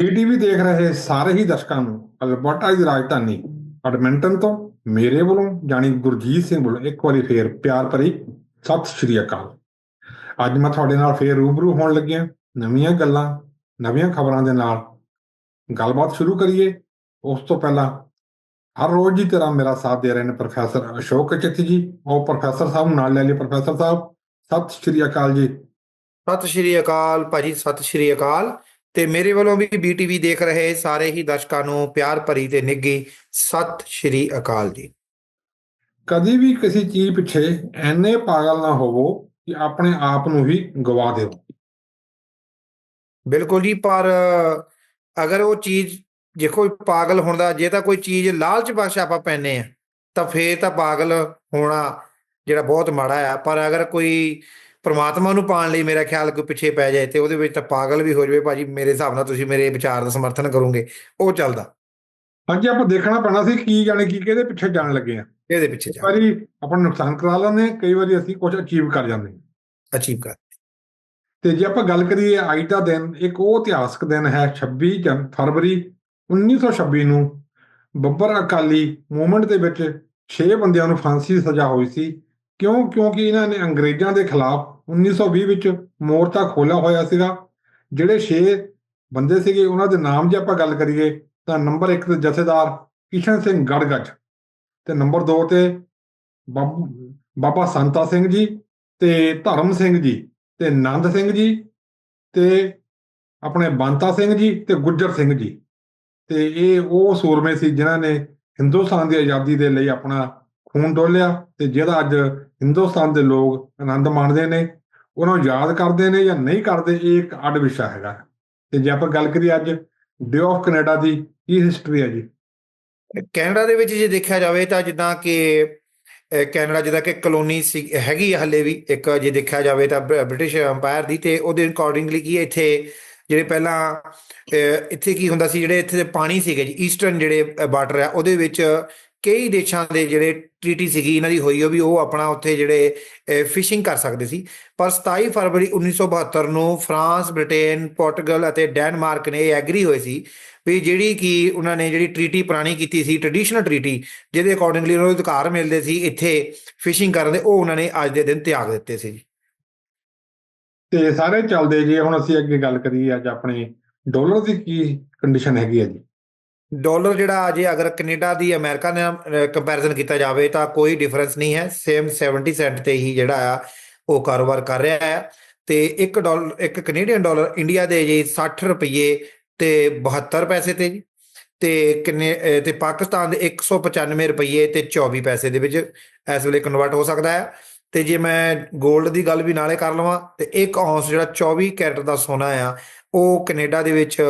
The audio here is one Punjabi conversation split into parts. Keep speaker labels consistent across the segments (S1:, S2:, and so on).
S1: ਬੀਟੀਵੀ ਦੇਖ ਰਹੇ ਸਾਰੇ ਹੀ ਦਰਸ਼ਕਾਂ ਨੂੰ, ਅਲਬਰਟਾ ਦੀ ਰਾਜਧਾਨੀ ਐਡਮਿੰਟਨ ਤੋਂ ਮੇਰੇ ਵੱਲੋਂ ਜਾਣੀ ਗੁਰਜੀਤ ਸਿੰਘ ਵੱਲੋਂ ਇੱਕ ਵਾਰੀ ਫੇਰ ਪਿਆਰ ਭਰੀ ਸਤਿ ਸ਼੍ਰੀ ਅਕਾਲ। ਅੱਜ ਮੈਂ ਤੁਹਾਡੇ ਨਾਲ ਫੇਰ ਰੂਬਰੂ ਹੋਣ ਲੱਗਿਆ, ਨਵੀਆਂ ਗੱਲਾਂ, ਨਵੀਆਂ ਖਬਰਾਂ ਦੇ ਨਾਲ ਗੱਲਬਾਤ ਸ਼ੁਰੂ ਕਰੀਏ। ਉਸ ਤੋਂ ਪਹਿਲਾਂ ਹਰ ਰੋਜ਼ ਦੀ ਤਰ੍ਹਾਂ ਮੇਰਾ ਸਾਥ ਦੇ ਰਹੇ ਨੇ ਪ੍ਰੋਫੈਸਰ ਅਸ਼ੋਕ ਚਿੱਤ ਜੀ, ਉਹ ਪ੍ਰੋਫੈਸਰ ਸਾਹਿਬ ਨਾਲ ਲੈ ਲਈ ਪ੍ਰੋਫੈਸਰ ਸਾਹਿਬ, ਸਤਿ ਸ਼੍ਰੀ ਅਕਾਲ ਜੀ।
S2: ਸਤਿ ਸ਼੍ਰੀ ਅਕਾਲ ਭਾਜੀ, ਸਤਿ ਸ਼੍ਰੀ ਅਕਾਲ। ਤੇ ਮੇਰੇ ਵੱਲੋਂ ਵੀ ਬੀਟੀਵੀ ਦੇਖ ਰਹੇ ਸਾਰੇ ਹੀ ਦਰਸ਼ਕਾਂ ਨੂੰ ਪਿਆਰ ਭਰੀ ਤੇ ਨਿੱਘੀ ਸਤਿ ਸ਼੍ਰੀ ਅਕਾਲ ਜੀ।
S1: ਕਦੀ ਵੀ ਕਿਸੇ ਚੀਜ਼ ਪਿੱਛੇ ਐਨੇ ਪਾਗਲ ਨਾ ਹੋਵੋ ਕਿ ਆਪਣੇ ਆਪ ਨੂੰ ਹੀ ਗਵਾ ਦਿਓ
S2: ਬਿਲਕੁਲ ਜੀ ਪਰ ਅਗਰ ਉਹ ਚੀਜ਼ ਜੇ ਕੋਈ ਪਾਗਲ ਹੁੰਦਾ ਜੇ ਤਾਂ ਕੋਈ ਚੀਜ਼ ਲਾਲਚ ਬਖਸ਼ ਆਪਾਂ ਪੈਨੇ ਆ ਤਾਂ ਫੇਰ ਤਾਂ ਪਾਗਲ ਹੋਣਾ ਜਿਹੜਾ ਬਹੁਤ ਮਾੜਾ ਆ। ਪਰ ਅਗਰ ਕੋਈ ਪ੍ਰਮਾਤਮਾ ਨੂੰ ਪਾਣ ਲਈ ਮੇਰਾ ਖਿਆਲ ਕੋਈ ਪਿੱਛੇ ਪੈ ਜਾਏ ਤੇ ਉਹਦੇ ਵਿੱਚ ਤਾਂ ਪਾਗਲ ਵੀ ਹੋ ਜਾਵੇ ਭਾਜੀ ਮੇਰੇ ਹਿਸਾਬ ਨਾਲ ਤੁਸੀਂ ਮੇਰੇ ਵਿਚਾਰ ਦਾ ਸਮਰਥਨ ਕਰੋਗੇ ਉਹ ਚੱਲਦਾ।
S1: ਹਾਂਜੀ ਆਪਾਂ ਦੇਖਣਾ ਪੈਣਾ ਸੀ ਕੀ ਜਾਣੇ ਕੀ ਕਿਹਦੇ ਪਿੱਛੇ ਜਾਣ ਲੱਗੇ ਆ।
S2: ਇਹਦੇ ਪਿੱਛੇ ਜਾ
S1: ਵਾਰੀ ਆਪਾਂ ਨੁਕਸਾਨ ਕਰਾ ਲੈਂਦੇ ਕਈ ਵਾਰੀ ਅਸੀਂ ਕੁਝ ਅਚੀਵ ਕਰ ਜਾਂਦੇ ਹਾਂ।
S2: ਅਚੀਵ ਕਰ।
S1: ਤੇ ਜੇ ਆਪਾਂ ਗੱਲ ਕਰੀਏ ਅੱਜ ਦਾ ਦਿਨ ਇੱਕ ਉਹ ਇਤਿਹਾਸਕ ਦਿਨ ਹੈ 26 ਜਨ ਫਰਵਰੀ 1926 ਨੂੰ ਬੱਬਰ ਅਕਾਲੀ ਮੂਵਮੈਂਟ ਦੇ ਵਿੱਚ 6 ਬੰਦਿਆਂ ਨੂੰ ਫਾਂਸੀ ਦੀ ਸਜ਼ਾ ਹੋਈ ਸੀ। ਕਿਉਂ? ਕਿਉਂਕਿ ਇਹਨਾਂ ਨੇ ਅੰਗਰੇਜ਼ਾਂ ਦੇ ਖਿਲਾਫ 1920 ਵਿੱਚ ਮੋਰਚਾ ਖੋਲ੍ਹਿਆ ਹੋਇਆ ਸੀਗਾ। ਜਿਹੜੇ 6 ਬੰਦੇ ਸੀਗੇ, ਉਹਨਾਂ ਦੇ ਨਾਮ ਜੇ ਆਪਾਂ ਗੱਲ ਕਰੀਏ, ਤਾਂ ਨੰਬਰ 1 ਤੇ ਜਥੇਦਾਰ ਕਿਸ਼ਨ ਸਿੰਘ ਗੜਗੜ ਤੇ ਨੰਬਰ 2 ਤੇ ਬਾਬ- ਬਾਬਾ ਸੰਤਾ ਸਿੰਘ ਜੀ ਤੇ ਧਰਮ ਸਿੰਘ ਜੀ ਤੇ ਨੰਦ ਸਿੰਘ ਜੀ ਤੇ ਆਪਣੇ ਬੰਤਾ ਸਿੰਘ ਜੀ ਤੇ ਗੁੱਜਰ ਸਿੰਘ ਜੀ। ਤੇ ਇਹ ਉਹ ਸੂਰਮੇ ਸੀ ਜਿਨ੍ਹਾਂ ਨੇ ਹਿੰਦੁਸਤਾਨ ਦੀ ਆਜ਼ਾਦੀ ਦੇ ਲਈ ਆਪਣਾ ਖੂਨ ਡੋਲਿਆ ਤੇ ਜਿਹੜਾ ਅੱਜ ਹਿੰਦੁਸਤਾਨ ਦੇ ਲੋਕ ਆਨੰਦ ਮਾਣਦੇ ਨੇ, ਉਹਨਾਂ ਨੂੰ ਯਾਦ ਕਰਦੇ ਨੇ ਜਾਂ ਨਹੀਂ ਕਰਦੇ, ਇਹ ਇੱਕ ਅੱਡ ਵਿਸ਼ਾ ਹੈਗਾ। ਤੇ ਜੇ ਆਪਾਂ ਗੱਲ ਕਰੀਏ ਅੱਜ ਡੇ ਆਫ ਕੈਨੇਡਾ ਦੀ ਕੀ ਹਿਸਟਰੀ ਹੈ ਜੀ?
S2: ਕੈਨੇਡਾ ਦੇ ਵਿੱਚ ਜੇ ਦੇਖਿਆ ਜਾਵੇ ਤਾਂ ਜਿੱਦਾਂ ਕਿ ਕੈਨੇਡਾ ਜਿਹਦਾ ਕਿ ਕਲੋਨੀ ਸੀ, ਹੈਗੀ ਆ ਹੱਲੇ ਵੀ, ਇੱਕ ਜੇ ਦੇਖਿਆ ਜਾਵੇ ਤਾਂ ਬ੍ਰਿਟਿਸ਼ ਅੰਪਾਇਰ ਦੀ ਤੇ ਉਹਦੇ ਅਕੋਰਡਿੰਗਲੀ ਕੀ ਇੱਥੇ ਜਿਹੜੇ ਪਹਿਲਾਂ ਇੱਥੇ ਕੀ ਹੁੰਦਾ ਸੀ, ਜਿਹੜੇ ਇੱਥੇ ਦੇ ਪਾਣੀ ਸੀਗੇ ਜੀ ਈਸਟਰਨ ਜਿਹੜੇ ਬਾਰਡਰ ਆ ਉਹਦੇ ਵਿੱਚ ਕਈ ਦੇਸ਼ਾਂ ਦੇ ਜਿਹੜੇ ਟ੍ਰੀਟੀ ਸੀਗੀ, ਇਹਨਾਂ ਦੀ ਹੋਈ ਉਹ ਵੀ ਉਹ ਆਪਣਾ ਉੱਥੇ ਜਿਹੜੇ ਫਿਸ਼ਿੰਗ ਕਰ ਸਕਦੇ ਸੀ। ਪਰ 27 ਫਰਵਰੀ 1972 ਨੂੰ ਫਰਾਂਸ, ਬ੍ਰਿਟੇਨ, ਪੋਰਟੁਗਲ ਅਤੇ ਡੈਨਮਾਰਕ ਨੇ ਇਹ ਐਗਰੀ ਹੋਏ ਸੀ ਵੀ ਜਿਹੜੀ ਕਿ ਉਹਨਾਂ ਨੇ ਜਿਹੜੀ ਟ੍ਰੀਟੀ ਪੁਰਾਣੀ ਕੀਤੀ ਸੀ ਟ੍ਰੈਡੀਸ਼ਨਲ ਟ੍ਰੀਟੀ ਜਿਹਦੇ ਅਕੋਰਡਿੰਗਲੀ ਉਹਨਾਂ ਨੂੰ ਅਧਿਕਾਰ ਮਿਲਦੇ ਸੀ, ਇੱਥੇ ਫਿਸ਼ਿੰਗ ਕਰਨ ਦੇ, ਉਹ ਉਹਨਾਂ ਨੇ ਅੱਜ ਦੇ ਦਿਨ ਤਿਆਗ ਦਿੱਤੇ ਸੀ ਜੀ।
S1: ਤੇ ਸਾਰੇ ਚੱਲਦੇ ਜੇ, ਹੁਣ ਅਸੀਂ ਅੱਗੇ ਗੱਲ ਕਰੀਏ, ਅੱਜ ਆਪਣੇ ਡਾਲਰ ਦੀ ਕੀ ਕੰਡੀਸ਼ਨ ਹੈਗੀ ਹੈ ਜੀ?
S2: ਡਾਲਰ ਜਿਹੜਾ ਅਜੇ ਅਗਰ ਕੈਨੇਡਾ ਦੀ ਅਮਰੀਕਾ ਨਾਲ ਕੰਪੈਰੀਜ਼ਨ ਕੀਤਾ ਜਾਵੇ ਤਾਂ ਕੋਈ ਡਿਫਰੈਂਸ ਨਹੀਂ ਹੈ। ਸੇਮ 70 ਸੈਂਟ ਤੇ ਹੀ ਜਿਹੜਾ ਆ, ਉਹ ਕਾਰੋਬਾਰ ਕਰ ਰਿਹਾ ਹੈ। ਤੇ 1 ਡਾਲਰ ਇੱਕ ਕੈਨੇਡੀਅਨ ਡਾਲਰ ਇੰਡੀਆ ਦੇ ਜੀ 60 ਰੁਪਏ ਤੇ 72 ਪੈਸੇ ਤੇ ਜੀ। ਤੇ ਕਿੰਨੇ, ਅਹ, ਤੇ ਪਾਕਿਸਤਾਨ ਦੇ 195 ਰੁਪਏ ਤੇ 24 ਪੈਸੇ ਦੇ ਵਿੱਚ ਇਸ ਵੇਲੇ ਕਨਵਰਟ ਹੋ ਸਕਦਾ ਹੈ। ਤੇ ਜੇ ਮੈਂ 골ਡ ਦੀ ਗੱਲ ਵੀ ਨਾਲੇ ਕਰ ਲਵਾਂ, ਤੇ 1 ਔਂਸ ਜਿਹੜਾ 24 ਕੈਰਟ ਦਾ ਸੋਨਾ ਆ ਉਹ ਕੈਨੇਡਾ ਦੇ ਵਿੱਚ,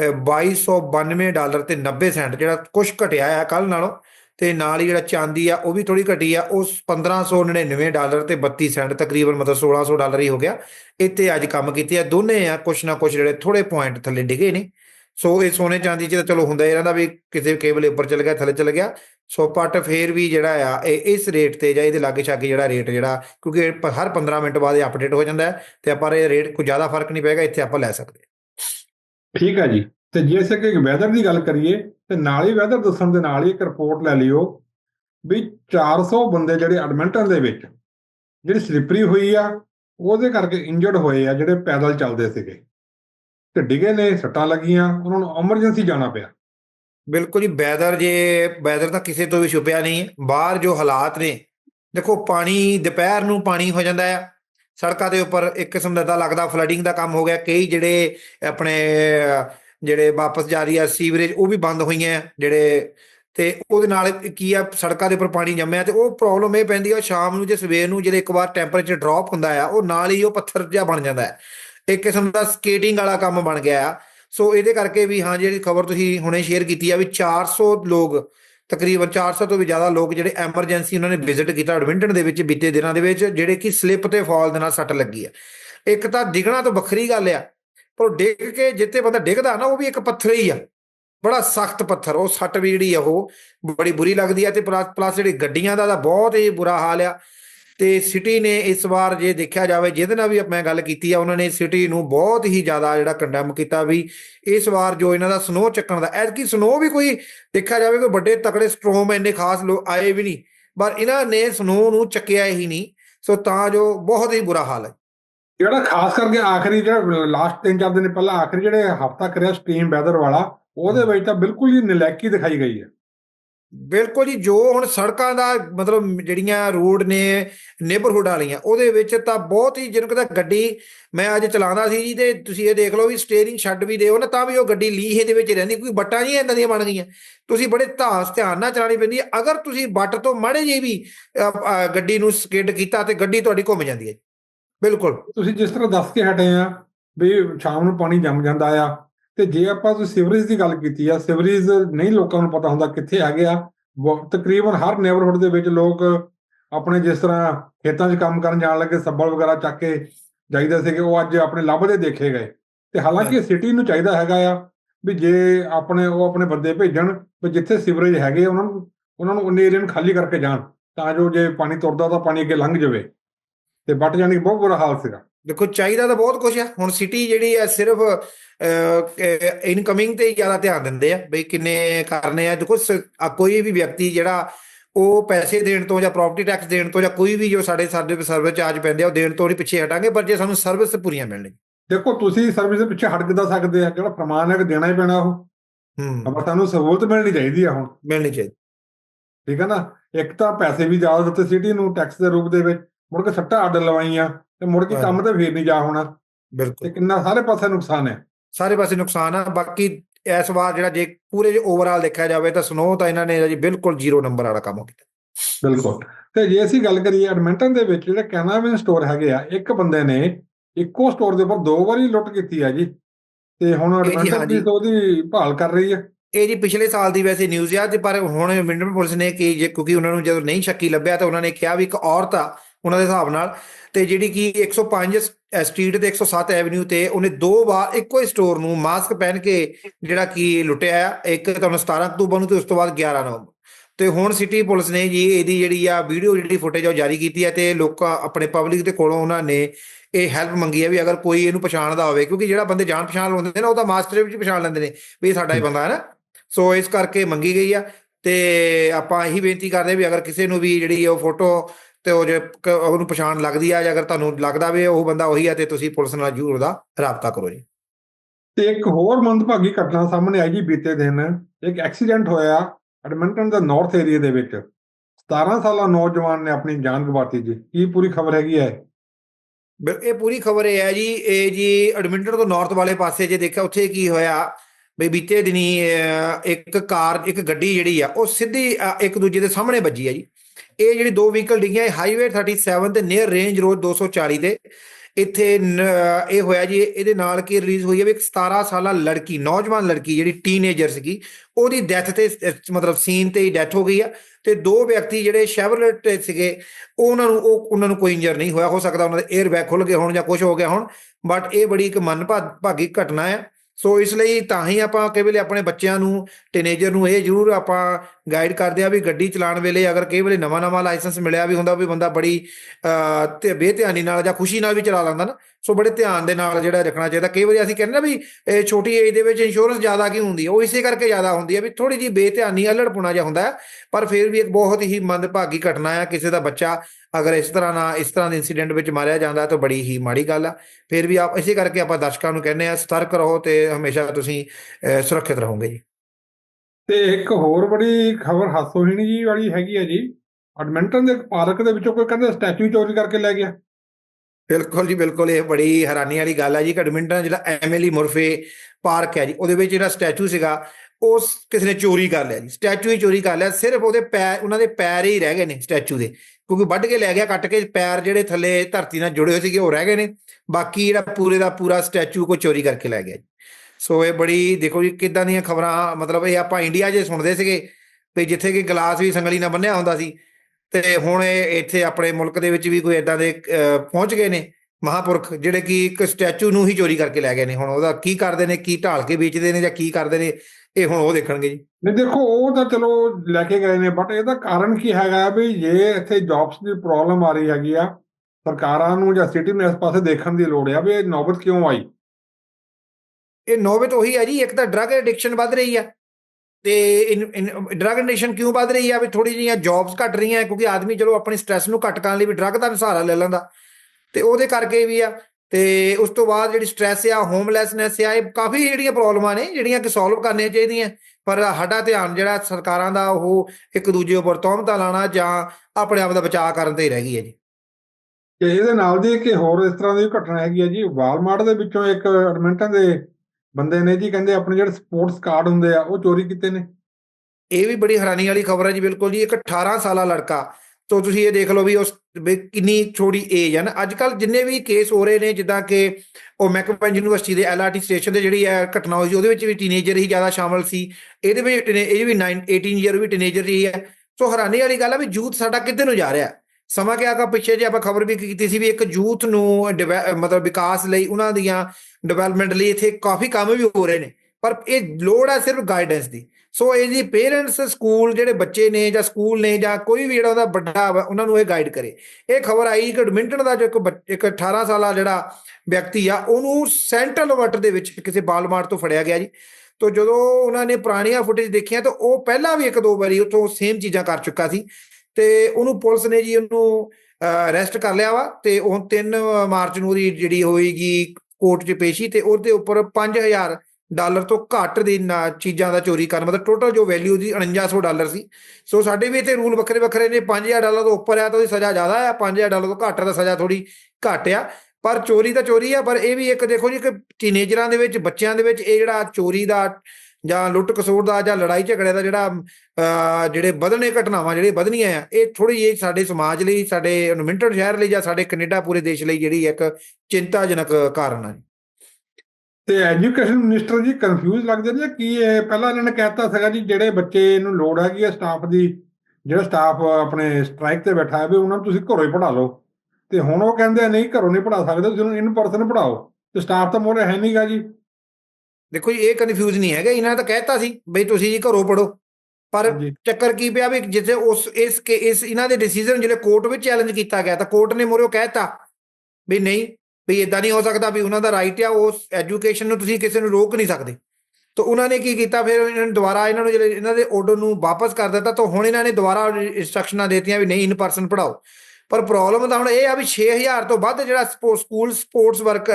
S2: ਅਹ 2292 ਡਾਲਰ ਤੇ 90 ਸੈਂਟ, ਜਿਹੜਾ ਕੁਝ ਘਟਿਆ ਆ ਕੱਲ ਨਾਲੋਂ, ਤੇ ਨਾਲ ਹੀ ਜਿਹੜਾ ਚਾਂਦੀ ਆ, ਉਹ ਵੀ ਥੋੜੀ ਘਟੀ ਆ ਉਸ 1599 ਡਾਲਰ ਤੇ 32 ਸੈਂਟ, ਤਕਰੀਬਨ ਮਤਲਬ 1600 ਡਾਲਰ ਹੀ ਹੋ ਗਿਆ। ਇੱਥੇ ਅੱਜ ਕੰਮ ਕੀਤੇ ਆ, ਦੋਨੇ ਆ ਕੁਛ ਨਾ ਕੁਛ ਜਿਹੜੇ ਥੋੜੇ ਪੁਆਇੰਟ ਥੱਲੇ ਡਿਗੇ ਨੇ। ਸੋ ਇਹ ਸੋਨੇ ਚਾਂਦੀ ਚ ਤਾਂ ਚਲੋ ਹੁੰਦਾ ਇਹਨਾਂ ਦਾ ਵੀ ਕਿਸੇ ਕੇਬਲ ਉੱਪਰ ਚਲ ਗਿਆ, ਥੱਲੇ ਚਲ ਗਿਆ। ਸੋ ਪਟ ਫੇਰ ਵੀ ਜਿਹੜਾ ਆ, ਇਹ ਇਸ ਰੇਟ ਤੇ ਜਾਂ ਇਹਦੇ ਲਾਗੇ ਛਾਗੇ ਜਿਹੜਾ ਰੇਟ ਜਿਹੜਾ, ਕਿਉਂਕਿ ਹਰ 15 ਮਿੰਟ ਬਾਅਦ ਇਹ ਅਪਡੇਟ ਹੋ ਜਾਂਦਾ ਹੈ, ਤੇ ਆਪਾਂ ਇਹ ਰੇਟ ਕੋਈ ਜ਼ਿਆਦਾ ਫ਼ਰਕ ਨਹੀਂ ਪਏਗਾ, ਇੱਥੇ ਆਪਾਂ ਲੈ ਸਕਦੇ ਹਾਂ।
S1: ਠੀਕ ਹੈ ਜੀ। ਤੇ ਜੇ ਅਸੀਂ ਕਿ ਵੈਦਰ ਦੀ ਗੱਲ ਕਰੀਏ, ਤੇ ਨਾਲ ਹੀ ਵੈਦਰ ਦੱਸਣ ਦੇ ਨਾਲ ਹੀ ਇੱਕ ਰਿਪੋਰਟ ਲੈ ਲਿਓ ਵੀ 400 ਬੰਦੇ ਜਿਹੜੇ ਐਡਮਿੰਟਨ ਦੇ ਵਿੱਚ, ਜਿਹੜੀ ਸਲਿਪਰੀ ਹੋਈ ਆ, ਉਹਦੇ ਕਰਕੇ ਇੰਜਰਡ ਹੋਏ ਆ, ਜਿਹੜੇ ਪੈਦਲ ਚੱਲਦੇ ਸੀਗੇ। ਤੇ ਡਿਗੇ ਨੇ, ਸੱਟਾਂ ਲੱਗੀਆਂ, ਉਹਨਾਂ ਨੂੰ ਐਮਰਜੈਂਸੀ ਜਾਣਾ ਪਿਆ।
S2: ਬਿਲਕੁਲ ਜੀ ਵੈਦਰ ਜੇ ਵੈਦਰ ਤਾਂ ਕਿਸੇ ਤੋਂ ਵੀ ਛੁਪਿਆ ਨਹੀਂ, ਬਾਹਰ ਜੋ ਹਾਲਾਤ ਨੇ, ਦੇਖੋ ਪਾਣੀ, ਦੁਪਹਿਰ ਨੂੰ ਪਾਣੀ ਹੋ ਜਾਂਦਾ ਹੈ ਸੜਕਾਂ ਦੇ ਉੱਪਰ ਇੱਕ ਕਿਸਮ ਦਾ ਤਾਂ ਲੱਗਦਾ ਫਲੱਡਿੰਗ ਦਾ ਕੰਮ ਹੋ ਗਿਆ, ਕਈ ਜਿਹੜੇ ਆਪਣੇ ਜਿਹੜੇ ਵਾਪਸ ਜਾ ਰਹੀ ਆ ਸੀਵਰੇਜ, ਉਹ ਵੀ ਬੰਦ ਹੋਈਆਂ ਜਿਹੜੇ ਤੇ ਉਹਦੇ ਨਾਲ ਕੀ ਆ, ਸੜਕਾਂ ਦੇ ਉੱਪਰ ਪਾਣੀ ਜੰਮਿਆ ਤੇ ਉਹ ਪ੍ਰੋਬਲਮ ਇਹ ਪੈਂਦੀ ਆ ਸ਼ਾਮ ਨੂੰ ਜੇ ਸਵੇਰ ਨੂੰ ਜਿਹੜੇ ਇੱਕ ਵਾਰ ਟੈਂਪਰੇਚਰ ਡ੍ਰੌਪ ਹੁੰਦਾ ਆ, ਉਹ ਨਾਲ ਹੀ ਉਹ ਪੱਥਰ ਜਿਹਾ ਬਣ ਜਾਂਦਾ ਹੈ ਇੱਕ ਕਿਸਮ ਦਾ ਸਕੇਟਿੰਗ ਵਾਲਾ ਕੰਮ ਬਣ ਗਿਆ ਆ। ਸੋ ਇਹਦੇ ਕਰਕੇ ਵੀ ਹਾਂ, ਜਿਹੜੀ ਖਬਰ ਤੁਸੀਂ ਹੁਣੇ ਸ਼ੇਅਰ ਕੀਤੀ ਆ ਵੀ 400 ਲੋਕ, ਤਕਰੀਬਨ 400 ਤੋਂ ਵੀ ਜ਼ਿਆਦਾ ਲੋਕ ਜਿਹੜੇ ਐਮਰਜੈਂਸੀ ਉਹਨਾਂ ਨੇ ਵਿਜ਼ਿਟ ਕੀਤਾ ਐਡਮਿੰਟਨ ਦੇ ਵਿੱਚ ਬੀਤੇ ਦਿਨਾਂ ਦੇ ਵਿੱਚ, ਜਿਹੜੇ ਕਿ ਸਲਿੱਪ ਤੇ ਫਾਲ ਦੇ ਨਾਲ ਸੱਟ ਲੱਗੀ ਆ। ਇੱਕ ਤਾਂ ਡਿੱਗਣਾ ਤਾਂ ਵੱਖਰੀ ਗੱਲ ਆ, ਪਰ ਉਹ ਡਿੱਗ ਕੇ ਜਿੱਤੇ ਬੰਦਾ ਡਿੱਗਦਾ ਨਾ, ਉਹ ਵੀ ਇੱਕ ਪੱਥਰ ਹੀ ਆ। ਬੜਾ ਸਖਤ ਪੱਥਰ, ਉਹ ਸੱਟ ਵੀ ਜਿਹੜੀ ਆ ਉਹ ਬੜੀ ਬੁਰੀ ਲੱਗਦੀ ਆ ਤੇ ਪਲੱਸ ਪਲੱਸ ਜਿਹੜੀ ਗੱਡੀਆਂ ਦਾ ਤਾਂ ਬਹੁਤ ਹੀ ਬੁਰਾ ਹਾਲ ਆ। ਤੇ ਸਿਟੀ ਨੇ ਇਸ ਵਾਰ ਜੇ ਦੇਖਿਆ ਜਾਵੇ ਜਿਹਦੇ ਨਾਲ ਵੀ ਮੈਂ ਗੱਲ ਕੀਤੀ ਆ ਉਹਨਾਂ ਨੇ ਸਿਟੀ ਨੂੰ ਬਹੁਤ ਹੀ ਜ਼ਿਆਦਾ ਜਿਹੜਾ ਕੰਡੈਮ ਕੀਤਾ ਵੀ ਇਸ ਵਾਰ ਜੋ ਇਹਨਾਂ ਦਾ ਸਨੋ ਚੱਕਣ ਦਾ ਐਤਕੀ ਸਨੋ ਵੀ ਕੋਈ ਦੇਖਿਆ ਜਾਵੇ ਕੋਈ ਵੱਡੇ ਤਕੜੇ ਸਟ੍ਰੋਮ ਇੰਨੇ ਖਾਸ ਲੋ ਆਏ ਵੀ ਨਹੀਂ ਪਰ ਇਹਨਾਂ ਨੇ ਸਨੋ ਨੂੰ ਚੱਕਿਆ ਹੀ ਨਹੀਂ ਸੋ ਤਾਂ ਜੋ ਬਹੁਤ ਹੀ ਬੁਰਾ ਹਾਲ ਹੈ।
S1: ਜਿਹੜਾ ਖਾਸ ਕਰਕੇ ਆਖਰੀ ਜਿਹੜਾ ਲਾਸਟ ਤਿੰਨ ਚਾਰ ਦਿਨ ਪਹਿਲਾਂ ਆਖਰੀ ਜਿਹੜੇ ਹਫਤਾ ਕਰਿਆ ਸਟ੍ਰੀਮ ਵੈਦਰ ਵਾਲਾ ਉਹਦੇ ਵਿੱਚ ਤਾਂ ਬਿਲਕੁਲ ਹੀ ਨਲਾਇਕੀ ਦਿਖਾਈ ਗਈ ਹੈ।
S2: ਬਿਲਕੁਲ ਜੀ, ਜੋ ਹੁਣ ਸੜਕਾਂ ਦਾ ਮਤਲਬ ਜਿਹੜੀਆਂ ਰੋਡ ਨੇ ਨੇਬਰਹੁੱਡ ਵਾਲੀਆਂ, ਉਹਦੇ ਵਿੱਚ ਤਾਂ ਬਹੁਤ ਹੀ ਜਿਹਨੂੰ ਕਹਿੰਦਾ ਗੱਡੀ ਮੈਂ ਅੱਜ ਚਲਾਉਂਦਾ ਸੀ ਜੀ ਤੇ ਤੁਸੀਂ ਇਹ ਦੇਖ ਲਓ ਵੀ ਸਟੀਅਰਿੰਗ ਛੱਡ ਵੀ ਦਿਓ ਨਾ, ਤਾਂ ਵੀ ਉਹ ਗੱਡੀ ਲੀਹੇ ਦੇ ਵਿੱਚ ਰਹਿੰਦੀ ਕੋਈ ਬੱਟਾਂ ਜੀ ਇਦਾਂ ਦੀਆਂ ਬਣ ਗਈਆਂ। ਤੁਸੀਂ ਬੜੇ ਧਾਸ ਧਿਆਨ ਨਾਲ ਚਲਾਣੀ ਪੈਂਦੀ ਹੈ। ਅਗਰ ਤੁਸੀਂ ਬੱਟ ਤੋਂ ਮਾੜੇ ਜਿਹੀ ਵੀ ਗੱਡੀ ਨੂੰ ਸਕਿੱਡ ਕੀਤਾ ਤੇ ਗੱਡੀ ਤੁਹਾਡੀ ਘੁੰਮ ਜਾਂਦੀ ਹੈ ਬਿਲਕੁਲ।
S1: ਤੁਸੀਂ ਜਿਸ ਤਰ੍ਹਾਂ ਦੱਸ ਕੇ ਹਟੇ ਆ ਵੀ ਸ਼ਾਮ ਨੂੰ ਪਾਣੀ ਜੰਮ ਜਾਂਦਾ ਆ ਤੇ ਜੇ ਆਪਾਂ ਤੁਸੀਂ ਸਿਵਰੇਜ ਦੀ ਗੱਲ ਕੀਤੀ ਆ ਸਿਵਰੇਜ ਨਹੀਂ ਲੋਕਾਂ ਨੂੰ ਪਤਾ ਹੁੰਦਾ ਕਿੱਥੇ ਆ ਬਹੁਤ- ਤਕਰੀਬਨ ਹਰ ਨੇਬਰਹੁੱਡ ਦੇ ਵਿੱਚ ਲੋਕ ਆਪਣੇ ਜਿਸ ਤਰ੍ਹਾਂ ਖੇਤਾਂ 'ਚ ਕੰਮ ਕਰਨ ਜਾਣ ਲੱਗੇ ਸੱਬਲ ਵਗੈਰਾ ਚੱਕ ਕੇ ਜਾਈਦੇ ਸੀਗੇ ਉਹ ਅੱਜ ਆਪਣੇ ਲੱਭਦੇ ਦੇਖੇ ਗਏ। ਤੇ ਹਾਲਾਂਕਿ ਸਿਟੀ ਨੂੰ ਚਾਹੀਦਾ ਹੈਗਾ ਆ ਵੀ ਜੇ ਆਪਣੇ ਉਹ ਆਪਣੇ ਬੰਦੇ ਭੇਜਣ ਵੀ ਜਿੱਥੇ ਸਿਵਰੇਜ ਹੈਗੇ ਉਹਨਾਂ ਨੂੰ ਉਹਨਾਂ ਨੂੰ ਉਹਨੇ ਏਰੀਆ ਨੂੰ ਖਾਲੀ ਕਰਕੇ ਜਾਣ ਤਾਂ ਜੋ ਜੇ ਪਾਣੀ ਤੁਰਦਾ ਤਾਂ ਪਾਣੀ ਅੱਗੇ ਲੰਘ ਜਾਵੇ। ਤੇ ਵੱਟ ਜਾਣੀ ਬਹੁਤ ਬੁਰਾ ਹਾਲ ਸੀਗਾ।
S2: ਦੇਖੋ ਚਾਹੀਦਾ ਤਾਂ ਬਹੁਤ ਕੁਝ ਹੈ ਹੁਣ ਸਿਟੀ ਜਿਹੜੀ ਹੈ ਸਿਰਫ ਇਨਕਮਿੰਗ ਤੇ ਜ਼ਿਆਦਾ ਧਿਆਨ ਦਿੰਦੇ ਆ ਬਈ ਕਿੰਨੇ ਕਰਨੇ ਆ। ਦੇਖੋ ਕੋਈ ਵੀ ਵਿਅਕਤੀ ਜਿਹੜਾ ਉਹ ਪੈਸੇ ਦੇਣ ਤੋਂ ਜਾਂ ਪ੍ਰਾਪਰਟੀ ਟੈਕਸ ਦੇਣ ਤੋਂ ਜਾਂ ਕੋਈ ਵੀ ਜੋ ਸਾਡੇ ਸਾਡੇ ਸਰਵਿਸ ਚਾਰਜ ਪੈਂਦੇ ਆ ਉਹ ਦੇਣ ਤੋਂ ਨਹੀਂ ਪਿੱਛੇ ਹਟਾਂਗੇ ਪਰ ਜੇ ਸਾਨੂੰ ਸਰਵਿਸ ਪੂਰੀਆਂ ਮਿਲਣ
S1: ਦੇਖੋ ਤੁਸੀਂ ਸਰਵਿਸ ਦੇ ਪਿੱਛੇ ਹਟ ਕਿੱਦਾਂ ਸਕਦੇ ਆ ਜਿਹੜਾ ਪ੍ਰਮਾਣ ਹੈ ਕਿ ਦੇਣਾ ਹੀ ਪੈਣਾ ਉਹ।
S2: ਹੂੰ।
S1: ਪਰ ਸਾਨੂੰ ਸਹੂਲਤ ਮਿਲਣੀ ਚਾਹੀਦੀ ਆ ਹੁਣ।
S2: ਮਿਲਣੀ ਚਾਹੀਦੀ।
S1: ਠੀਕ ਹੈ ਨਾ? ਇੱਕ ਤਾਂ ਪੈਸੇ ਵੀ ਜ਼ਿਆਦਾ ਦਿੱਤੇ ਸਿਟੀ ਨੂੰ ਟੈਕਸ ਦੇ ਰੂਪ ਦੇ ਵਿੱਚ। ਮੁੜ ਕੇ ਸੱਟਾਂ ਅੱਡ ਲਵਾਈਆਂ। ਤੇ ਮੁੜ ਕੇ ਕੰਮ ਤੇ ਫੇਰ ਨਹੀਂ ਜਾ ਹੋਣਾ। ਤੇ
S2: ਬਿਲਕੁਲ।
S1: ਕਿੰਨਾ ਸਾਰੇ ਪਾਸੇ ਨੁਕਸਾਨ ਹੈ।
S2: ਸਾਰੇ ਪਾਸੇ ਨੁਕਸਾਨ ਆ। ਬਾਕੀ ਇਸ ਵਾਰ ਜਿਹੜਾ ਜੇ ਪੂਰੇ ਜੇ ਓਵਰਆਲ ਦੇਖਿਆ ਜਾਵੇ ਤਾਂ ਸਨੋ ਤਾਂ ਇਹਨਾਂ ਨੇ ਜੀ ਬਿਲਕੁਲ ਜ਼ੀਰੋ ਨੰਬਰ ਵਾਲਾ ਕੰਮ ਕੀਤਾ।
S1: ਬਿਲਕੁਲ। ਤੇ ਜੇ ਅਸੀਂ ਗੱਲ ਕਰੀਏ ਐਡਮਿੰਟਨ ਦੇ ਵਿੱਚ ਜਿਹੜੇ ਕੈਨਾਵਿਨ ਸਟੋਰ ਹੈਗੇ ਆ ਇੱਕ ਬੰਦੇ ਨੇ ਇੱਕੋ ਸਟੋਰ ਦੇ ਉੱਪਰ ਦੋ ਵਾਰੀ ਲੁੱਟ ਕੀਤੀ ਆ ਜੀ। ਤੇ ਹੁਣ ਐਡਮਿੰਟਨ। ਦੀ ਉਹਦੀ ਭਾਲ ਕਰ ਰਹੀ ਹੈ
S2: ਇਹ ਜੀ ਪਿਛਲੇ ਸਾਲ ਦੀ ਵੈਸੇ ਨਿਊਜ਼ ਆ ਤੇ ਪਰ ਹੁਣ ਮਿੰਟਨ ਪੁਲਿਸ ਨੇ ਕਿ ਜੇ ਕਿਉਂਕਿ ਉਹਨਾਂ ਨੂੰ ਜਦੋਂ ਨਹੀਂ ਸ਼ੱਕੀ ਲੱਭਿਆ ਤਾਂ ਉਹਨਾਂ ਨੇ ਕਿਹਾ ਵੀ ਇੱਕ ਔਰਤ ਆ ਉਹਨਾਂ ਦੇ ਹਿਸਾਬ ਨਾਲ, ਤੇ ਜਿਹੜੀ ਕਿ 105 ਸਟਰੀਟ ਤੇ 107 ਐਵਨਿਊ ਤੇ ਉਹਨੇ ਦੋ ਵਾਰ ਇੱਕੋ ਹੀ ਸਟੋਰ ਨੂੰ ਮਾਸਕ ਪਹਿਨ ਕੇ ਜਿਹੜਾ ਕਿ ਲੁੱਟਿਆ ਆ, ਇੱਕ ਤੁਹਾਨੂੰ 17 ਅਕਤੂਬਰ ਨੂੰ ਤੇ ਉਸ ਤੋਂ ਬਾਅਦ 11 ਨਵੰਬਰ। ਤੇ ਹੁਣ ਸਿਟੀ ਪੁਲਿਸ ਨੇ ਜੀ ਇਹਦੀ ਜਿਹੜੀ ਆ ਵੀਡੀਓ, ਜਿਹੜੀ ਫੁਟੇਜ ਉਹ ਜਾਰੀ ਕੀਤੀ ਹੈ ਤੇ ਲੋਕਾਂ, ਆਪਣੇ ਪਬਲਿਕ ਦੇ ਕੋਲੋਂ ਉਹਨਾਂ ਨੇ ਇਹ ਹੈਲਪ ਮੰਗੀ ਹੈ ਵੀ ਅਗਰ ਕੋਈ ਇਹਨੂੰ ਪਛਾਣਦਾ ਹੋਵੇ, ਕਿਉਂਕਿ ਜਿਹੜਾ ਬੰਦੇ ਜਾਣ ਪਛਾਣ ਲਾਉਂਦੇ ਨੇ ਨਾ ਤਾਂ ਮਾਸਟਰ ਵਿੱਚ ਪਛਾਣ ਲੈਂਦੇ ਨੇ ਵੀ ਇਹ ਸਾਡਾ ਹੀ ਬੰਦਾ ਹੈ ਨਾ। ਸੋ ਇਸ ਕਰਕੇ ਮੰਗੀ ਗਈ ਆ ਤੇ ਆਪਾਂ ਇਹੀ ਬੇਨਤੀ ਕਰਦੇ ਹਾਂ ਵੀ ਅਗਰ ਕਿਸੇ ਨੂੰ ਵੀ ਜਿਹੜੀ ਉਹ ਫੋਟੋ ਤੇ ਉਹ ਜੇ ਉਹਨੂੰ ਪਛਾਣ ਲੱਗਦੀ ਆ ਜਾਂ ਅਗਰ ਤੁਹਾਨੂੰ ਲੱਗਦਾ ਵੀ ਉਹ ਬੰਦਾ ਉਹੀ ਆ ਤੇ ਤੁਸੀਂ ਪੁਲਿਸ ਨਾਲ ਜ਼ਰੂਰ ਉਹਦਾ ਰਾਬਤਾ ਕਰੋ ਜੀ।
S1: ਤੇ ਇੱਕ ਹੋਰ ਮੰਦਭਾਗੀ ਘਟਨਾ ਸਾਹਮਣੇ ਆਈ ਜੀ ਬੀਤੇ ਦਿਨ। ਇੱਕ ਐਕਸੀਡੈਂਟ ਹੋਇਆ ਐਡਮਿੰਟਨ ਦਾ ਨਾਰਥ ਏਰੀਆ ਦੇ ਵਿੱਚ। 17 ਸਾਲਾ ਨੌਜਵਾਨ ਨੇ ਆਪਣੀ ਜਾਨ ਗਵਾਤੀ ਜੀ। ਕੀ ਪੂਰੀ ਖਬਰ ਹੈਗੀ ਹੈ?
S2: ਇਹ ਪੂਰੀ ਖਬਰ ਇਹ ਹੈ ਜੀ ਇਹ ਜੀ ਐਡਮਿੰਟਨ ਤੋਂ ਨਾਰਥ ਵਾਲੇ ਪਾਸੇ ਜੇ ਦੇਖਿਆ ਉੱਥੇ ਕੀ ਹੋਇਆ ਬਈ ਬੀਤੇ ਦਿਨੀ ਇੱਕ ਕਾਰ ਇੱਕ ਗੱਡੀ ਜਿਹੜੀ ਆ ਉਹ ਸਿੱਧੀ ਇੱਕ ਦੂਜੇ ਦੇ ਸਾਹਮਣੇ ਵੱਜੀ ਆ ਜੀ। ਇਹ ਜਿਹੜੀ ਦੋ ਵਹੀਕਲ ਡਿੱਗੀਆਂ ਹਾਈਵੇ 37 ਤੇ ਨੀਅਰ ਰੇਂਜ ਰੋਡ 240 ਤੇ। ਇੱਥੇ ਇਹ ਹੋਇਆ ਜੀ, ਇਹਦੇ ਨਾਲ ਕੀ ਰਿਲੀਜ਼ ਹੋਈ ਹੈ ਵੀ ਇੱਕ 17 ਸਾਲਾ ਲੜਕੀ, ਨੌਜਵਾਨ ਲੜਕੀ ਜਿਹੜੀ ਟੀਨੇਜਰ ਸੀਗੀ, ਉਹਦੀ ਡੈਥ ਤੇ, ਮਤਲਬ ਸੀਨ ਤੇ ਹੀ ਡੈਥ ਹੋ ਗਈ ਆ। ਤੇ ਦੋ ਵਿਅਕਤੀ ਜਿਹੜੇ ਸ਼ੈਵਰਲੇਟ ਸੀਗੇ, ਉਹਨਾਂ ਨੂੰ, ਉਹ, ਉਹਨਾਂ ਨੂੰ ਕੋਈ ਇੰਜਰ ਨਹੀਂ ਹੋਇਆ, ਹੋ ਸਕਦਾ ਉਹਨਾਂ ਦੇ 에ਅਰ ਬੈਗ ਖੁੱਲ ਗਏ ਹੋਣ ਜਾਂ ਕੁਝ ਹੋ ਗਿਆ ਹੋਣ ਬਟ ਇਹ ਬੜੀ ਇੱਕ ਮਨ ਭਾਗੀ ਘਟਨਾ ਹੈ ਸੋ ਇਸ ਲਈ ਤਾਂ ਹੀ ਆਪਾਂ ਕਈ ਵੇਲੇ ਆਪਣੇ ਬੱਚਿਆਂ ਨੂੰ ਟੀਨੇਜਰ ਨੂੰ ਇਹ ਜ਼ਰੂਰ ਆਪਾਂ ਗਾਈਡ ਕਰਦੇ ਆ ਵੀ ਗੱਡੀ ਚਲਾਉਣ ਵੇਲੇ ਅਗਰ ਕਈ ਵੇਲੇ ਨਵਾਂ ਨਵਾਂ ਲਾਇਸੈਂਸ ਮਿਲਿਆ ਵੀ ਹੁੰਦਾ ਵੀ ਬੰਦਾ ਬੜੀ ਅਹ, ਤੇ ਬੇਧਿਆਨੀ ਨਾਲ ਜਾਂ ਖੁਸ਼ੀ ਨਾਲ ਵੀ ਚਲਾ ਲੈਂਦਾ ਨਾ ਸੋ ਬੜੇ ਧਿਆਨ ਦੇ ਨਾਲ ਜਿਹੜਾ ਰੱਖਣਾ ਚਾਹੀਦਾ। ਕਈ ਵਾਰੀ ਅਸੀਂ ਕਹਿੰਦੇ ਨਾ ਵੀ ਇਹ ਛੋਟੀ ਏਜ ਦੇ ਵਿੱਚ ਇੰਸ਼ੋਰੈਂਸ ਜ਼ਿਆਦਾ ਕੀ ਹੁੰਦੀ ਹੈ? ਉਹ ਇਸੇ ਕਰਕੇ ਜ਼ਿਆਦਾ ਹੁੰਦੀ ਹੈ ਵੀ ਥੋੜੀ ਜੀ ਬੇਧਿਆਨੀ ਅਲੜਪੁਣਾ ਜਿਹਾ ਹੁੰਦਾ ਹੈ ਪਰ ਫਿਰ ਵੀ ਇੱਕ ਬਹੁਤ ਹੀ ਮੰਦਭਾਗੀ ਘਟਨਾ ਹੈ ਕਿਸੇ ਦਾ ਬੱਚਾ ਅਗਰ ਇਸ ਤਰ੍ਹਾਂ ਨਾਲ ਇਸ ਤਰ੍ਹਾਂ ਦੇ ਇਨਸੀਡੈਂਟ ਵਿੱਚ ਮਾਰਿਆ ਜਾਂਦਾ ਤਾਂ ਬੜੀ ਹੀ ਮਾੜੀ ਗੱਲ ਆ। ਫਿਰ ਵੀ ਆਪ ਇਸੇ ਕਰਕੇ ਆਪਾਂ ਦਰਸ਼ਕਾਂ ਨੂੰ ਕਹਿੰਦੇ ਆ ਸਤਰਕ ਰਹੋ ਤੇ ਹਮੇਸ਼ਾ ਤੁਸੀਂ ਸੁਰੱਖਿਅਤ ਰਹੋਗੇ ਜੀ।
S1: ਤੇ ਇੱਕ ਹੋਰ ਬੜੀ ਖਬਰ ਹਾਸੋਹੀਣੀ ਜੀ ਵਾਲੀ ਹੈਗੀ ਹੈ ਜੀ। ਐਡਮਿੰਟਨ ਦੇ ਪਾਰਕ ਦੇ ਵਿੱਚੋਂ ਕੋਈ ਕਹਿੰਦੇ ਸਟੈਚੂ ਚੋਰੀ ਕਰਕੇ ਲੈ ਗਿਆ।
S2: ਬਿਲਕੁਲ ਜੀ, ਬਿਲਕੁਲ, ਇਹ ਬੜੀ ਹੈਰਾਨੀ ਵਾਲੀ ਗੱਲ ਹੈ ਜੀ। ਕੈਡਮਿੰਟਨ ਜਿਹੜਾ ਐਮਐਲਈ ਮੁਰਫੇ ਪਾਰਕ ਹੈ ਜੀ, ਉਹਦੇ ਵਿੱਚ ਜਿਹੜਾ ਸਟੈਚੂ ਸੀਗਾ ਉਸ ਕਿਸੇ ਨੇ ਚੋਰੀ ਕਰ ਲਿਆ ਜੀ। ਸਟੈਚੂ ਹੀ ਚੋਰੀ ਕਰ ਲਿਆ, ਸਿਰਫ ਉਹਦੇ ਪੈਰ ਉਹਨਾਂ ਦੇ ਪੈਰ ਹੀ ਰਹਿ ਗਏ ਨੇ ਸਟੈਚੂ ਦੇ। ਕਿਉਂਕਿ ਵੱਢ ਕੇ ਲੈ ਗਿਆ, ਕੱਟ ਕੇ ਪੈਰ ਜਿਹੜੇ ਥੱਲੇ ਧਰਤੀ ਨਾਲ ਜੁੜੇ ਹੋਏ ਸੀਗੇ, ਉਹ ਰਹਿ ਗਏ ਨੇ। ਬਾਕੀ ਜਿਹੜਾ ਪੂਰੇ ਦਾ ਪੂਰਾ ਸਟੈਚੂ ਕੋ ਚੋਰੀ ਕਰਕੇ ਲੈ ਗਿਆ ਜੀ। ਸੋ ਇਹ ਬੜੀ, ਦੇਖੋ ਜੀ, ਕਿੱਦਾਂ ਦੀਆਂ ਖਬਰਾਂ, ਮਤਲਬ ਇਹ ਆਪਾਂ ਇੰਡੀਆ 'ਚ ਸੁਣਦੇ ਸੀਗੇ ਵੀ ਜਿੱਥੇ ਕਿ ਗਲਾਸ ਵੀ ਸੰਗਲੀ ਨਾਲ ਬੰਨਿਆ ਹੁੰਦਾ ਸੀ ਤੇ ਹੁਣ ਇਹ ਇੱਥੇ ਆਪਣੇ ਮੁਲਕ ਦੇ ਵਿੱਚ ਵੀ ਕੋਈ ਇਦਾਂ ਦੇ ਪਹੁੰਚ ਗਏ ਨੇ ਮਹਾਪੁਰਖ, ਜਿਹੜੇ ਕਿ ਇੱਕ ਸਟੈਚੂ ਨੂੰ ਹੀ ਚੋਰੀ ਕਰਕੇ ਲੈ ਗਏ ਨੇ। ਹੁਣ ਉਹਦਾ ਕੀ ਕਰਦੇ ਨੇ, ਕੀ ਢਾਲ ਕੇ ਵੇਚਦੇ ਨੇ ਜਾਂ ਕੀ ਕਰਦੇ ਨੇ, ਇਹ ਹੁਣ ਉਹ ਦੇਖਣਗੇ ਜੀ।
S1: ਨਹੀਂ, ਦੇਖੋ, ਉਹ ਤਾਂ ਚਲੋ ਲੈ ਕੇ ਗਏ ਨੇ ਬਟ ਇਹਦਾ ਕਾਰਨ ਕੀ ਹੈਗਾ ਵੀ ਜੇ ਇੱਥੇ ਜੌਬਸ ਦੀ ਪ੍ਰੋਬਲਮ ਆ ਰਹੀ ਹੈਗੀ ਆ, ਸਰਕਾਰਾਂ ਨੂੰ ਜਾਂ ਸਿਟੀ ਨੂੰ ਇਸ ਪਾਸੇ ਦੇਖਣ ਦੀ ਲੋੜ ਆ ਵੀ ਇਹ ਨੌਬਤ ਕਿਉਂ ਆਈ?
S2: ਇਹ ਨੌਬਤ ਉਹੀ ਹੈ ਜੀ, ਇੱਕ ਤਾਂ ਡਰਗ ਐਡਿਕਸ਼ਨ ਵੱਧ ਰਹੀ ਹੈ ਤੇ ਡਰਗ ਐਡਿਕਸ਼ਨ ਕਿਉਂ ਵੱਧ ਰਹੀ ਆ? ਵੀ ਥੋੜੀ ਜਿਹੀਆਂ ਜੌਬਸ ਘਟ ਰਹੀਆਂ ਕਿਉਂਕਿ ਆਦਮੀ ਚਲੋ ਆਪਣੀ ਸਟ੍ਰੈਸ ਨੂੰ ਘਟ ਕਰਨ ਲਈ ਵੀ ਡਰਗ ਦਾ ਸਹਾਰਾ ਲੈ ਲੈਂਦਾ। ਤੇ ਉਹਦੇ ਕਰਕੇ ਵੀ ਆ, ਤੇ ਉਸ ਤੋਂ ਬਾਅਦ ਜਿਹੜੀ ਸਟ੍ਰੈਸ ਆ ਹੋਮਲੈਸਨੈਸ ਆ, ਇਹ ਕਾਫੀ ਜਿਹੜੀਆਂ ਪ੍ਰੋਬਲਮਾਂ ਨੇ, ਜਿਹੜੀਆਂ ਕਿ ਸੋਲਵ ਕਰਨੀਆਂ ਚਾਹੀਦੀਆਂ। ਪਰ ਸਾਡਾ ਧਿਆਨ ਜਿਹੜਾ ਸਰਕਾਰਾਂ ਦਾ, ਉਹ ਇੱਕ ਦੂਜੇ ਉੱਪਰ ਤੌਮਤਾ ਲਾਣਾ ਜਾਂ ਆਪਣੇ ਆਪ ਦਾ ਬਚਾਅ ਕਰਨ ਤੇ ਹੀ ਰਹਿ ਗਈ ਹੈ ਜੀ।
S1: ਤੇ ਇਹਦੇ ਨਾਲ ਦੀ ਇੱਕ ਹੋਰ ਇਸ ਤਰ੍ਹਾਂ ਦੀ ਘਟਨਾ ਹੈਗੀ ਹੈ ਜੀ, ਵਾਲਮਾਰਟ ਦੇ ਵਿੱਚੋਂ ਇੱਕ ਐਡਮਿੰਟਨ ਦੇ ਬੰਦੇ ਨੇ ਜੀ ਕਹਿੰਦੇ, ਆਪਣੇ ਜਿਹੜੇ ਸਪੋਰਟਸ ਕਾਰਡ ਹੁੰਦੇ ਆ, ਉਹ ਚੋਰੀ ਕੀਤੇ ਨੇ?
S2: ਇਹ ਵੀ ਬੜੀ ਹੈਰਾਨੀ ਵਾਲੀ ਖਬਰ ਹੈ ਜੀ, ਬਿਲਕੁਲ ਜੀ। ਇੱਕ 18 ਸਾਲਾ ਲੜਕਾ, ਤੋਂ ਤੁਸੀਂ ਇਹ ਦੇਖ ਲਓ ਵੀ ਉਸ ਕਿੰਨੀ ਛੋਟੀ ਏਜ ਹੈ ਨਾ। ਅੱਜ ਕੱਲ ਜਿੰਨੇ ਵੀ ਕੇਸ ਹੋ ਰਹੇ ਨੇ, ਜਿੱਦਾਂ ਕਿ ਉਹ ਮੈਕਪਨ ਯੂਨੀਵਰਸਿਟੀ ਦੇ ਐਲਆਰਟੀ ਸਟੇਸ਼ਨ ਤੇ ਜਿਹੜੀ ਹੈ ਘਟਨਾ ਹੋਈ ਸੀ, ਉਹਦੇ ਵਿੱਚ ਵੀ ਟੀਨੇਜਰ ਹੀ ਜ਼ਿਆਦਾ ਸ਼ਾਮਲ ਸੀ। ਇਹਦੇ ਵਿੱਚ ਇਹ ਵੀ 9 18 ਈਅਰ ਵੀ ਟੀਨੇਜਰ ਹੀ ਹੈ। ਸੋ ਹੈਰਾਨੀ ਵਾਲੀ ਗੱਲ ਹੈ ਵੀ ਯੂਥ ਸਾਡਾ ਕਿੱਧਰ ਨੂੰ ਜਾ ਰਿਹਾ? ਸਮਾਂ ਕਿ ਆਗਾ ਪਿੱਛੇ ਜੇ ਆਪਾਂ ਖਬਰ ਵੀ ਕੀਤੀ ਸੀ ਵੀ ਇੱਕ ਯੂਥ ਨੂੰ ਮਤਲਬ ਵਿਕਾਸ ਲਈ ਉਹਨਾਂ ਦੀਆਂ ਡਿਵੈਲਪਮੈਂਟ ਲਈ ਇੱਥੇ ਕਾਫੀ ਕੰਮ ਵੀ ਹੋ ਰਹੇ ਨੇ ਪਰ ਇਹ ਲੋੜ ਹੈ ਸਿਰਫ ਗਾਈਡੈਂਸ ਦੀ। ਸੋ ਇਹ ਜੀ ਪੇਰੈਂਟਸ ਸਕੂਲ ਜਿਹੜੇ ਬੱਚੇ ਨੇ ਜਾਂ ਸਕੂਲ ਨੇ ਜਾਂ ਕੋਈ ਵੀ ਜਿਹੜਾ ਉਹਦਾ ਵੱਡਾ ਵਾ, ਉਹਨਾਂ ਨੂੰ ਇਹ ਗਾਈਡ ਕਰੇ। ਇਹ ਖਬਰ ਆਈ ਕਿ ਐਡਮਿੰਟਨ ਦਾ ਜੋ ਇੱਕ ਬੱਚ- ਇੱਕ 18 ਸਾਲਾ ਜਿਹੜਾ ਵਿਅਕਤੀ ਆ ਉਹਨੂੰ ਸੈਂਟਰਲ ਵਟ ਦੇ ਵਿੱਚ ਕਿਸੇ ਬਾਲਮਾਰਟ ਤੋਂ ਫੜਿਆ ਗਿਆ ਜੀ। ਤੋਂ ਜਦੋਂ ਉਹਨਾਂ ਨੇ ਪੁਰਾਣੀਆਂ ਫੁਟੇਜ ਦੇਖੀਆਂ ਤਾਂ ਉਹ ਪਹਿਲਾਂ ਵੀ ਇੱਕ ਦੋ ਵਾਰੀ ਉੱਥੋਂ ਸੇਮ ਚੀਜ਼ਾਂ ਕਰ ਚੁੱਕਾ ਸੀ। ਤੇ ਉਹਨੂੰ ਪੁਲਿਸ ਨੇ ਜੀ ਉਹਨੂੰ ਅਰੈਸਟ ਕਰ ਲਿਆ ਵਾ ਤੇ ਉਹ 3 ਮਾਰਚ ਨੂੰ ਉਹਦੀ ਜਿਹੜੀ ਹੋਏਗੀ ਕੋਰਟ 'ਚ ਪੇਸ਼ੀ ਤੇ ਉਹਦੇ ਉੱਪਰ 5000 ਡਾਲਰ ਤੋਂ ਘੱਟ ਦੀ ਨਾ- ਚੀਜ਼ਾਂ ਦਾ ਚੋਰੀ ਕਰਨ, ਮਤਲਬ ਟੋਟਲ ਜੋ ਵੈਲਿਊ ਦੀ 4900 ਡਾਲਰ ਸੀ। ਸੋ ਸਾਡੇ ਵੀ ਇੱਥੇ ਰੂਲ ਵੱਖਰੇ ਵੱਖਰੇ ਨੇ 5000 ਡਾਲਰ ਤੋਂ ਉੱਪਰ ਆ ਤਾਂ ਉਹਦੀ ਸਜ਼ਾ ਜ਼ਿਆਦਾ ਆ 5000 ਡਾਲਰ ਤੋਂ ਘੱਟ ਦਾ ਸਜ਼ਾ ਥੋੜੀ ਘੱਟ ਆ। ਪਰ ਚੋਰੀ ਤਾਂ ਚੋਰੀ ਆ, ਪਰ ਇਹ ਵੀ ਇੱਕ ਦੇਖੋ ਜੀ ਕਿ ਟੀਨੇਜਰਾਂ ਦੇ ਵਿੱਚ, ਬੱਚਿਆਂ ਦੇ ਵਿੱਚ ਇਹ ਜਿਹੜਾ ਚੋਰੀ ਦਾ ਜਾਂ ਲੁੱਟ ਕਸੂਰ ਦਾ ਜਾਂ ਲੜਾਈ ਝਗੜੇ ਦਾ ਜਿਹੜਾ ਅਹ, ਜਿਹੜੇ ਵਧਣੇ ਘਟਨਾਵਾਂ ਜਿਹੜੇ ਵਧਣੀਆਂ ਆ ਇਹ ਥੋੜੀ ਜਿਹੀ ਸਾਡੇ ਸਮਾਜ ਲਈ ਸਾਡੇ ਐਡਮਿੰਟਨ ਸ਼ਹਿਰ ਲਈ ਜਾਂ ਸਾਡੇ ਕੈਨੇਡਾ ਪੂਰੇ ਦੇਸ਼ ਲਈ ਜਿਹੜੀ ਇੱਕ ਚਿੰਤਾਜਨਕ ਕਾਰਨ ਆ
S1: ਤੇ ਐਜੂਕੇਸ਼ਨ ਮਿਨਿਸਟਰ ਜੀ ਕਨਫਿਊਜ਼ ਲੱਗਦੇ ਨੇ ਕੀ ਇਹ ਪਹਿਲਾਂ ਇਹਨਾਂ ਨੇ ਕਹਿਤਾ ਸੀਗਾ ਜੀ ਜਿਹੜੇ ਬੱਚੇ ਨੂੰ ਲੋੜ ਹੈਗੀ ਹੈ ਸਟਾਫ ਦੀ ਜਿਹੜਾ ਸਟਾਫ ਆਪਣੇ ਸਟ੍ਰਾਈਕ ਤੇ ਬੈਠਾ ਹੈ ਵੀ ਉਹਨਾਂ ਨੂੰ ਤੁਸੀਂ ਘਰੋਂ ਹੀ ਪੜ੍ਹਾ ਲਓ। ਤੇ ਹੁਣ ਉਹ ਕਹਿੰਦੇ ਆ ਨਹੀਂ ਘਰੋਂ ਨਹੀਂ ਪੜ੍ਹਾ ਸਕਦੇ ਤੁਸੀਂ ਉਹਨੂੰ ਇਨ ਪਰਸਨ ਪੜ੍ਹਾਓ। ਤੇ ਸਟਾਫ ਤਾਂ ਮੋਰੇ ਹੈ ਨਹੀਂਗਾ ਜੀ।
S2: ਦੇਖੋ ਜੀ ਇਹ ਕਨਫਿਊਜ਼ ਨਹੀਂ ਹੈਗਾ ਇਹਨਾਂ ਨੇ ਤਾਂ ਕਹਿਤਾ ਸੀ ਬਈ ਤੁਸੀਂ ਜੀ ਘਰੋਂ ਪੜੋ ਪਰ ਚੱਕਰ ਕੀ ਪਿਆ ਵੀ ਜਿੱਥੇ ਉਸ ਇਸ ਕੇ ਇਸ ਇਹਨਾਂ ਦੇ ਡਿਸੀਜਨ ਜਿਹੜੇ ਕੋਰਟ ਵਿੱਚ ਚੈਲੰਜ ਕੀਤਾ ਗਿਆ ਤਾਂ ਕੋਰਟ ਨੇ ਮੋਰਿਓ ਕਹਿਤਾ ਵੀ ਨਹੀਂ ਵੀ ਇਦਾਂ ਨਹੀਂ ਹੋ ਸਕਦਾ ਵੀ ਉਹਨਾਂ ਦਾ ਰਾਈਟ ਆ ਉਸ ਐਜੂਕੇਸ਼ਨ ਨੂੰ ਤੁਸੀਂ ਕਿਸੇ ਨੂੰ ਰੋਕ ਨਹੀਂ ਸਕਦੇ। ਤਾਂ ਉਹਨਾਂ ਨੇ ਕੀ ਕੀਤਾ ਫਿਰ ਇਹਨਾਂ ਨੇ ਦੁਬਾਰਾ ਇਹਨਾਂ ਨੂੰ ਜਿਹੜੇ ਇਹਨਾਂ ਦੇ ਆਰਡਰ ਨੂੰ ਵਾਪਸ ਕਰ ਦਿੱਤਾ ਤਾਂ ਹੁਣ ਇਹਨਾਂ ਨੇ ਦੁਬਾਰਾ ਇਨਸਟਰਕਸ਼ਨਾਂ ਦੇਤੀਆਂ ਵੀ ਨਹੀਂ ਇਨ ਪਰਸਨ ਪੜਾਓ ਪਰ ਪ੍ਰੋਬਲਮ ਤਾਂ ਹੁਣ ਇਹ ਆ ਵੀ 6000 ਤੋਂ ਵੱਧ ਜਿਹੜਾ ਸਕੂਲ ਸਪੋਰਟਸ ਵਰਕ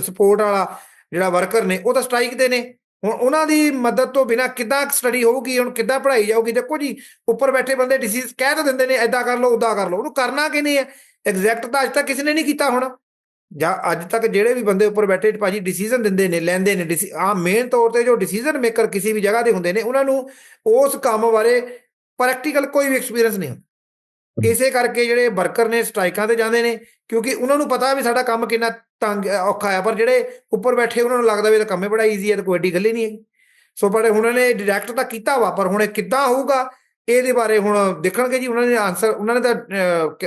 S2: ਸਪੋਰਟ ਵਾਲਾ ਜਿਹੜਾ ਵਰਕਰ ਨੇ, ਉਹ ਤਾਂ ਸਟ੍ਰਾਈਕ ਦੇ ਨੇ। ਹੁਣ ਉਹਨਾਂ ਦੀ ਮਦਦ ਤੋਂ ਬਿਨਾ ਕਿੱਦਾਂ ਸਟੱਡੀ ਹੋਊਗੀ, ਹੁਣ ਕਿੱਦਾਂ ਪੜ੍ਹਾਈ ਜਾਊਗੀ? ਦੇਖੋ ਜੀ, ਉੱਪਰ ਬੈਠੇ ਬੰਦੇ ਡਿਸੀਜ਼ ਕਹਿ ਤਾਂ ਦਿੰਦੇ ਨੇ ਐਦਾਂ ਕਰ ਲਓ ਉਦਾਂ ਕਰ ਲਓ, ਉਹਨੂੰ ਕਰਨਾ ਕਿ ਨਹੀਂ ਹੈ ਐਗਜ਼ੈਕਟ ਤਾਂ ਅੱਜ ਤੱਕ ਕਿਸੇ ਨੇ ਨਹੀਂ ਕੀਤਾ ਹੋਣਾ। ਜਾਂ ਅੱਜ ਤੱਕ ਜਿਹੜੇ ਵੀ ਬੰਦੇ ਉੱਪਰ ਬੈਠੇ ਭਾਜੀ ਡਿਸੀਜਨ ਦਿੰਦੇ ਨੇ, ਲੈਂਦੇ ਨੇ ਆ ਮੇਨ ਤੌਰ ਤੇ ਜੋ ਡਿਸੀਜਨ ਮੇਕਰ ਕਿਸੇ ਵੀ ਜਗ੍ਹਾ ਦੇ ਹੁੰਦੇ ਨੇ, ਉਹਨਾਂ ਨੂੰ ਉਸ ਕੰਮ ਬਾਰੇ ਪ੍ਰੈਕਟੀਕਲ ਕੋਈ ਵੀ ਐਕਸਪੀਰੀਅੰਸ ਨਹੀਂ ਹੁੰਦਾ। ਇਸੇ ਕਰਕੇ ਜਿਹੜੇ ਵਰਕਰ ਨੇ ਸਟ੍ਰਾਈਕਾਂ ਤੇ ਜਾਂਦੇ ਨੇ ਕਿਉਂਕਿ ਉਹਨਾਂ ਨੂੰ ਪਤਾ ਵੀ ਸਾਡਾ ਕੰਮ ਕਿੰਨਾ ਤੰਗ ਔਖਾ ਹੈ ਪਰ ਜਿਹੜੇ ਉੱਪਰ ਬੈਠੇ ਉਹਨਾਂ ਨੂੰ ਲੱਗਦਾ ਵੀ ਇਹ ਕੰਮ ਹੀ ਬੜਾ ਈਜ਼ੀ ਹੈ ਤਾਂ ਕੋਈ ਏਡੀ ਗੱਲ ਹੀ ਨਹੀਂ ਹੈਗੀ। ਸੋ ਪਰ ਹੁਣ ਨੇ ਡਾਇਰੈਕਟ ਤਾਂ ਕੀਤਾ ਵਾ ਪਰ ਹੁਣ ਇਹ ਕਿੱਦਾਂ ਹੋਊਗਾ ਇਹਦੇ ਬਾਰੇ ਹੁਣ ਦੇਖਣਗੇ ਜੀ ਉਹਨਾਂ ਨੇ ਆਨਸਰ ਉਹਨਾਂ ਨੇ ਤਾਂ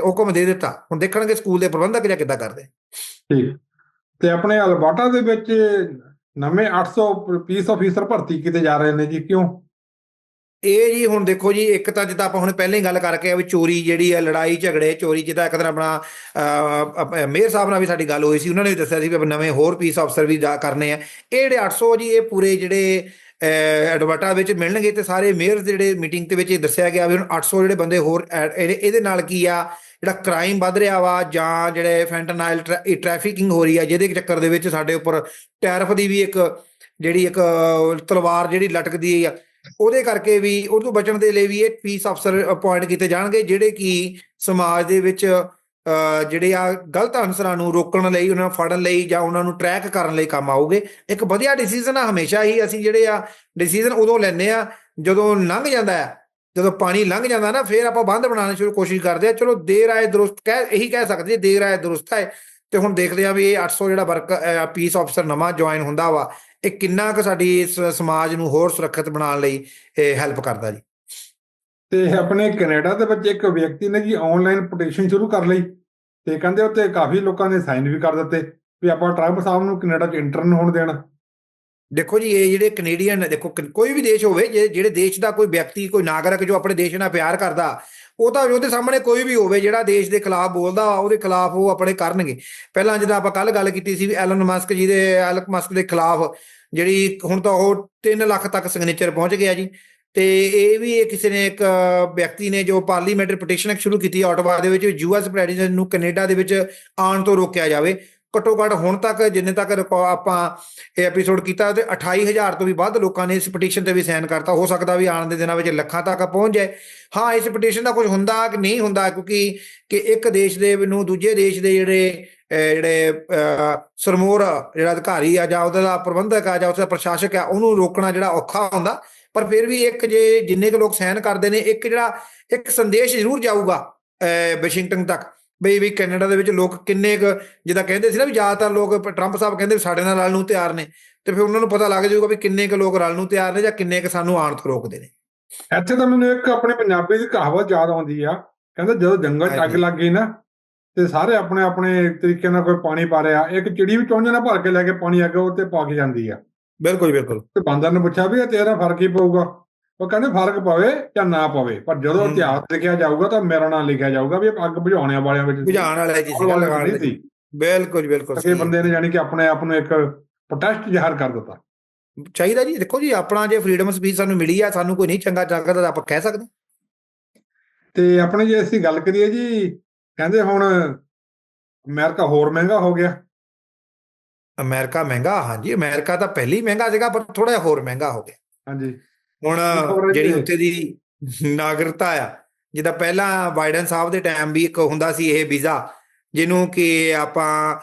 S2: ਹੁਕਮ ਦੇ ਦਿੱਤਾ। ਹੁਣ ਦੇਖਣਗੇ ਸਕੂਲ ਦੇ ਪ੍ਰਬੰਧਕ ਜਾਂ ਕਿੱਦਾਂ ਕਰਦੇ।
S1: ਠੀਕ। ਤੇ ਆਪਣੇ ਅਲਬਰਟਾ ਦੇ ਵਿੱਚ ਨਵੇਂ 800 ਪੀਸ ਆਫੀਸਰ ਭਰਤੀ ਕੀਤੇ ਜਾ ਰਹੇ ਨੇ ਜੀ ਕਿਉਂ?
S2: ਇਹ ਜੀ ਹੁਣ ਦੇਖੋ ਜੀ, ਇੱਕ ਤਾਂ ਜਿੱਦਾਂ ਆਪਾਂ ਹੁਣ ਪਹਿਲਾਂ ਹੀ ਗੱਲ ਕਰਕੇ ਆ ਵੀ ਚੋਰੀ ਜਿਹੜੀ ਹੈ ਲੜਾਈ, ਝਗੜੇ, ਚੋਰੀ, ਜਿੱਦਾਂ ਇੱਕ ਦਿਨ ਆਪਣਾ ਮੇਅਰ ਸਾਹਿਬ ਨਾਲ ਵੀ ਸਾਡੀ ਗੱਲ ਹੋਈ ਸੀ, ਉਹਨਾਂ ਨੇ ਵੀ ਦੱਸਿਆ ਸੀ ਵੀ ਨਵੇਂ ਹੋਰ ਪੀਸ ਅਫਸਰ ਵੀ ਜਾ ਕਰਨੇ ਆ। ਇਹ ਜਿਹੜੇ 800 ਜੀ, ਇਹ ਪੂਰੇ ਜਿਹੜੇ ਐਡਵਰਟਾ ਵਿੱਚ ਮਿਲਣਗੇ ਤੇ ਸਾਰੇ ਮੇਅਰ ਜਿਹੜੇ ਮੀਟਿੰਗ ਦੇ ਵਿੱਚ ਇਹ ਦੱਸਿਆ ਗਿਆ ਵੀ ਹੁਣ 800 ਜਿਹੜੇ ਬੰਦੇ ਹੋਰ ਐਡ- ਇਹਦੇ ਇਹਦੇ ਨਾਲ ਕੀ ਆ, ਜਿਹੜਾ ਕ੍ਰਾਈਮ ਵੱਧ ਰਿਹਾ ਵਾ, ਜਾਂ ਜਿਹੜੇ ਫੈਂਟਨਾਈਲ ਟ੍ਰੈਫਿਕਿੰਗ ਹੋ ਰਹੀ ਆ, ਜਿਹਦੇ ਚੱਕਰ ਦੇ ਵਿੱਚ ਸਾਡੇ ਉੱਪਰ ਟੈਰਫ ਦੀ ਵੀ ਇੱਕ, ਜਿਹੜੀ ਇੱਕ, ਤਲਵਾਰ ਜਿਹੜੀ ਲਟਕਦੀ ਆ ਉਹਦੇ ਕਰਕੇ ਵੀ ਉਹ ਤੋਂ ਬਚਣ ਦੇ ਲਈ ਵੀ ਇਹ ਪੀਸ ਅਫਸਰ ਅਪਾਇੰਟ ਕੀਤੇ ਜਾਣਗੇ ਜਿਹੜੇ ਕਿ ਸਮਾਜ ਦੇ ਵਿੱਚ ਅਹ, ਜਿਹੜੇ ਆ ਗਲਤ ਅਨਸਰਾਂ ਨੂੰ ਰੋਕਣ ਲਈ ਉਹਨਾਂ ਨੂੰ ਫੜਨ ਲਈ ਜਾਂ ਉਹਨਾਂ ਨੂੰ ਟਰੈਕ ਕਰਨ ਲਈ ਕੰਮ ਆਉਗੇ ਇੱਕ ਵਧੀਆ ਡਿਸੀਜਨ ਆ ਹਮੇਸ਼ਾ ਹੀ ਅਸੀਂ ਜਿਹੜੇ ਆ ਡਿਸੀਜਨ ਉਦੋਂ ਲੈਂਦੇ ਆ ਜਦੋਂ ਲੰਘ ਜਾਂਦਾ ਹੈ ਜਦੋਂ ਪਾਣੀ ਲੰਘ ਜਾਂਦਾ ਨਾ ਫਿਰ ਆਪਾਂ ਬੰਦ ਬਣਾਉਣ ਸ਼ੁਰੂ ਕੋਸ਼ਿਸ਼ ਕਰਦੇ ਆ। ਚਲੋ ਦੇਰ ਆਏ ਦਰੁਸਤ ਕਹਿ ਇਹੀ ਕਹਿ ਸਕਦੇ ਦੇਰ ਆਏ ਦਰੁਸਤ ਹੈ। ਤੇ ਹੁਣ ਦੇਖਦੇ ਆ ਵੀ ਇਹ 800 ਜਿਹੜਾ ਵਰਕ ਪੀਸ ਅਫਸਰ ਨਵਾਂ ਜੁਆਇਨ ਹੁੰਦਾ ਵਾ ਇਹ ਕਿੰਨਾ ਕੁ ਸਾਡੀ ਇਸ ਸਮਾਜ ਨੂੰ ਹੋਰ ਸੁਰੱਖਿਅਤ ਬਣਾਉਣ ਲਈ ਇਹ ਹੈਲਪ ਕਰਦਾ ਜੀ?
S1: ਤੇ ਆਪਣੇ ਕੈਨੇਡਾ ਦੇ ਵਿੱਚ ਇੱਕ ਵਿਅਕਤੀ ਨੇ ਜੀ ਆਨਲਾਈਨ ਪਟੀਸ਼ਨ ਸ਼ੁਰੂ ਕਰ ਲਈ ਤੇ ਕਹਿੰਦੇ ਉੱਤੇ ਕਾਫੀ ਲੋਕਾਂ ਨੇ ਸਾਈਨ ਵੀ ਕਰ ਦਿੱਤੇ ਵੀ ਆਪਾਂ ਟਰੰਪ ਸਾਹਿਬ ਨੂੰ ਕੈਨੇਡਾ 'ਚ ਇੰਟਰਨ ਹੋਣ ਦੇਣਾ।
S2: ਦੇਖੋ ਜੀ, ਇਹ ਜਿਹੜੇ ਕੈਨੇਡੀਅਨ ਦੇਖੋ ਕੋਈ ਵੀ ਦੇਸ਼ ਹੋਵੇ ਜਿਹੜੇ ਦੇਸ਼ ਦਾ ਕੋਈ ਵਿਅਕਤੀ, ਕੋਈ ਨਾਗਰਿਕ ਜੋ ਆਪਣੇ ਦੇਸ਼ ਨਾਲ ਪਿਆਰ ਕਰਦਾ, ਉਹ ਤਾਂ ਉਹਦੇ ਸਾਹਮਣੇ ਕੋਈ ਵੀ ਹੋਵੇ, ਜਿਹੜਾ ਦੇਸ਼ ਦੇ ਖਿਲਾਫ ਬੋਲਦਾ, ਉਹਦੇ ਖਿਲਾਫ ਉਹ ਆਪਣੇ ਕਰਨਗੇ। ਪਹਿਲਾਂ ਜਦੋਂ ਆਪਾਂ ਕੱਲ ਗੱਲ ਕੀਤੀ ਸੀ ਵੀ ਐਲਨ ਮਸਕ ਜੀ ਦੇ ਐਲਨ ਮਸਕ ਦੇ ਖਿਲਾਫ ਜਿਹੜੀ ਹੁਣ ਤਾਂ ਉਹ 3 ਲੱਖ ਤੱਕ ਸਿਗਨੇਚਰ ਪਹੁੰਚ ਗਿਆ ਜੀ। ਤੇ ਇਹ ਵੀ ਇਹ ਕਿਸੇ ਨੇ ਇੱਕ ਵਿਅਕਤੀ ਨੇ ਜੋ ਪਾਰਲੀਮੈਂਟਰੀ ਪਟੀਸ਼ਨ ਸ਼ੁਰੂ ਕੀਤੀ ਹੈ ਦੇ ਵਿੱਚ ਯੂਐਸ ਪ੍ਰੈਜ਼ੀਡੈਂਟ ਨੂੰ ਕੈਨੇਡਾ ਦੇ ਵਿੱਚ ਆਉਣ ਤੋਂ ਰੋਕਿਆ ਜਾਵੇ। ਘੱਟੋ ਘੱਟ ਹੁਣ ਤੱਕ ਜਿੰਨੇ ਤੱਕ ਆਪਾਂ ਇਹ ਐਪੀਸੋਡ ਕੀਤਾ ਤੇ 28000 ਤੋਂ ਵੀ ਵੱਧ ਲੋਕਾਂ ਨੇ ਇਸ ਪਟੀਸ਼ਨ ਤੇ ਵੀ ਸਾਈਨ ਕਰਤਾ। ਹੋ ਸਕਦਾ ਵੀ ਆਉਣ ਦੇ ਦਿਨਾਂ ਵਿੱਚ ਲੱਖਾਂ ਤੱਕ ਪਹੁੰਚ ਜਾਏ। ਹਾਂ ਇਸ ਪਟੀਸ਼ਨ ਦਾ ਕੁਝ ਹੁੰਦਾ ਕਿ ਨਹੀਂ ਹੁੰਦਾ? ਕਿਉਂਕਿ ਕਿ ਇੱਕ ਦੇਸ਼ ਦੇ ਨੂੰ ਦੂਜੇ ਦੇਸ਼ ਦੇ ਜਿਹੜੇ ਜਿਹੜੇ ਸਰਮੋਰ ਜਿਹੜਾ ਅਧਿਕਾਰੀ ਆ ਜਾਂ ਉਹਦਾ ਦਾ ਪ੍ਰਬੰਧਕ ਆ ਜਾਂ ਉਹਦਾ ਪ੍ਰਸ਼ਾਸਕ ਆ ਉਹਨੂੰ ਰੋਕਣਾ ਜਿਹੜਾ ਔਖਾ ਹੁੰਦਾ। ਪਰ ਫਿਰ ਵੀ ਇੱਕ ਜੇ ਜਿੰਨੇ ਕੁ ਲੋਕ ਸਾਈਨ ਕਰਦੇ ਨੇ ਇੱਕ ਜਿਹੜਾ ਇੱਕ ਸੰਦੇਸ਼ ਜ਼ਰੂਰ ਜਾਊਗਾ ਅਹ, ਵਾਸ਼ਿੰਗਟਨ ਤੱਕ। ਬਈ ਵੀ ਕੈਨੇਡਾ ਦੇ ਵਿੱਚ ਲੋਕ ਕਿੰਨੇ ਕੁ ਜਿੱਦਾਂ ਕਹਿੰਦੇ ਸੀ ਨਾ ਵੀ ਜ਼ਿਆਦਾਤਰ ਲੋਕ ਟਰੰਪ ਸਾਹਿਬ ਕਹਿੰਦੇ ਸਾਡੇ ਨਾਲ ਰਲਣ ਨੂੰ ਤਿਆਰ ਨੇ ਤੇ ਫਿਰ ਉਹਨਾਂ ਨੂੰ ਪਤਾ ਲੱਗ ਜਾਊਗਾ ਵੀ ਕਿੰਨੇ ਕੁ ਲੋਕ ਰਲਣ ਨੂੰ ਤਿਆਰ ਨੇ ਜਾਂ ਕਿੰਨੇ ਕੁ ਸਾਨੂੰ ਆਉਣ ਤੋਂ ਰੋਕਦੇ ਨੇ।
S1: ਇੱਥੇ ਤਾਂ ਮੈਨੂੰ ਇੱਕ ਆਪਣੇ ਪੰਜਾਬੀ ਦੀ ਕਹਾਵਤ ਯਾਦ ਆਉਂਦੀ ਆ ਕਹਿੰਦੇ ਜਦੋਂ ਜੰਗਲ 'ਚ ਅੱਗ। ਲੱਗ ਗਈ ਨਾ ਤੇ ਸਾਰੇ ਆਪਣੇ ਆਪਣੇ ਤਰੀਕੇ ਨਾਲ ਕੋਈ ਪਾਣੀ ਪਾ ਰਿਹਾ ਇੱਕ ਚਿੜੀ ਵੀ ਚੌਂਜਾ ਨਾਲ ਭਰ ਕੇ ਲੈ ਕੇ ਪਾਣੀ ਅੱਗੇ ਉੱਤੇ ਪਾ ਕੇ ਜਾਂਦੀ ਆ।
S2: ਬਿਲਕੁਲ ਬਿਲਕੁਲ।
S1: ਤੇ ਬਾਂਦਰ ਨੇ ਪੁੱਛਿਆ ਵੀ ਇਹ ਤੇਰਾ ਫ਼ਰਕ ਹੀ ਪਊਗਾ। ਉਹ ਕਹਿੰਦੇ ਫ਼ਰਕ ਪਵੇ ਜਾਂ ਨਾ ਪਵੇ ਪਰ ਜਦੋਂ। ਇਤਿਹਾਸ ਲਿਖਿਆ ਜਾਊਗਾ ਤਾਂ ਮੇਰਾ ਨਾਮ ਲਿਖਿਆ ਜਾਊਗਾ ਵੀ ਅੱਗ ਬੁਝਾਉਣ ਵਾਲਿਆਂ ਵਿੱਚ
S2: ਬੁਝਾਉਣ ਵਾਲਾ ਜੀ
S1: ਨਹੀਂ ਸੀ।
S2: ਬਿਲਕੁਲ ਬਿਲਕੁਲ ਸਹੀ।
S1: ਬੰਦੇ ਨੇ ਜਾਨੀ ਕਿ ਆਪਣੇ ਆਪ ਨੂੰ ਇੱਕ ਪ੍ਰੋਟੈਸਟ ਜ਼ਾਹਰ ਕਰ ਦਿੱਤਾ।
S2: ਚਾਹੀਦਾ ਜੀ ਦੇਖੋ ਜੀ ਆਪਣਾ ਜੇ ਫਰੀडम ਸਪੀਚ ਸਾਨੂੰ ਮਿਲੀ ਆ ਸਾਨੂੰ ਕੋਈ ਨਹੀਂ ਚੰਗਾ ਚੱਲਦਾ ਤਾਂ ਆਪਾਂ ਕਹਿ ਸਕਦੇ।
S1: ਤੇ ਆਪਣੇ ਜੇ ਅਸੀਂ ਗੱਲ ਕਰੀਏ ਜੀ ਕਹਿੰਦੇ ਹੁਣ ਅਮਰੀਕਾ ਹੋਰ ਮਹਿੰਗਾ ਹੋ ਗਿਆ।
S2: ਅਮਰੀਕਾ ਮਹਿੰਗਾ ਹਾਂਜੀ ਅਮਰੀਕਾ ਤਾਂ ਪਹਿਲੀ ਮਹਿੰਗਾ ਸੀਗਾ ਪਰ ਥੋੜਾ ਹੋਰ ਮਹਿੰਗਾ ਹੋ ਗਿਆ।
S1: ਹਾਂਜੀ।
S2: ਹੁਣ ਜਿਹੜੀ। ਉੱਥੇ ਦੀ ਨਾਗਰਿਕਤਾ ਆ ਜਿੱਦਾਂ ਪਹਿਲਾਂ ਬਾਈਡਨ ਸਾਹਿਬ ਦੇ ਟਾਈਮ ਵੀ ਇੱਕ ਹੁੰਦਾ ਸੀ ਇਹ ਵੀਜ਼ਾ ਜਿਹਨੂੰ ਕਿ ਆਪਾਂ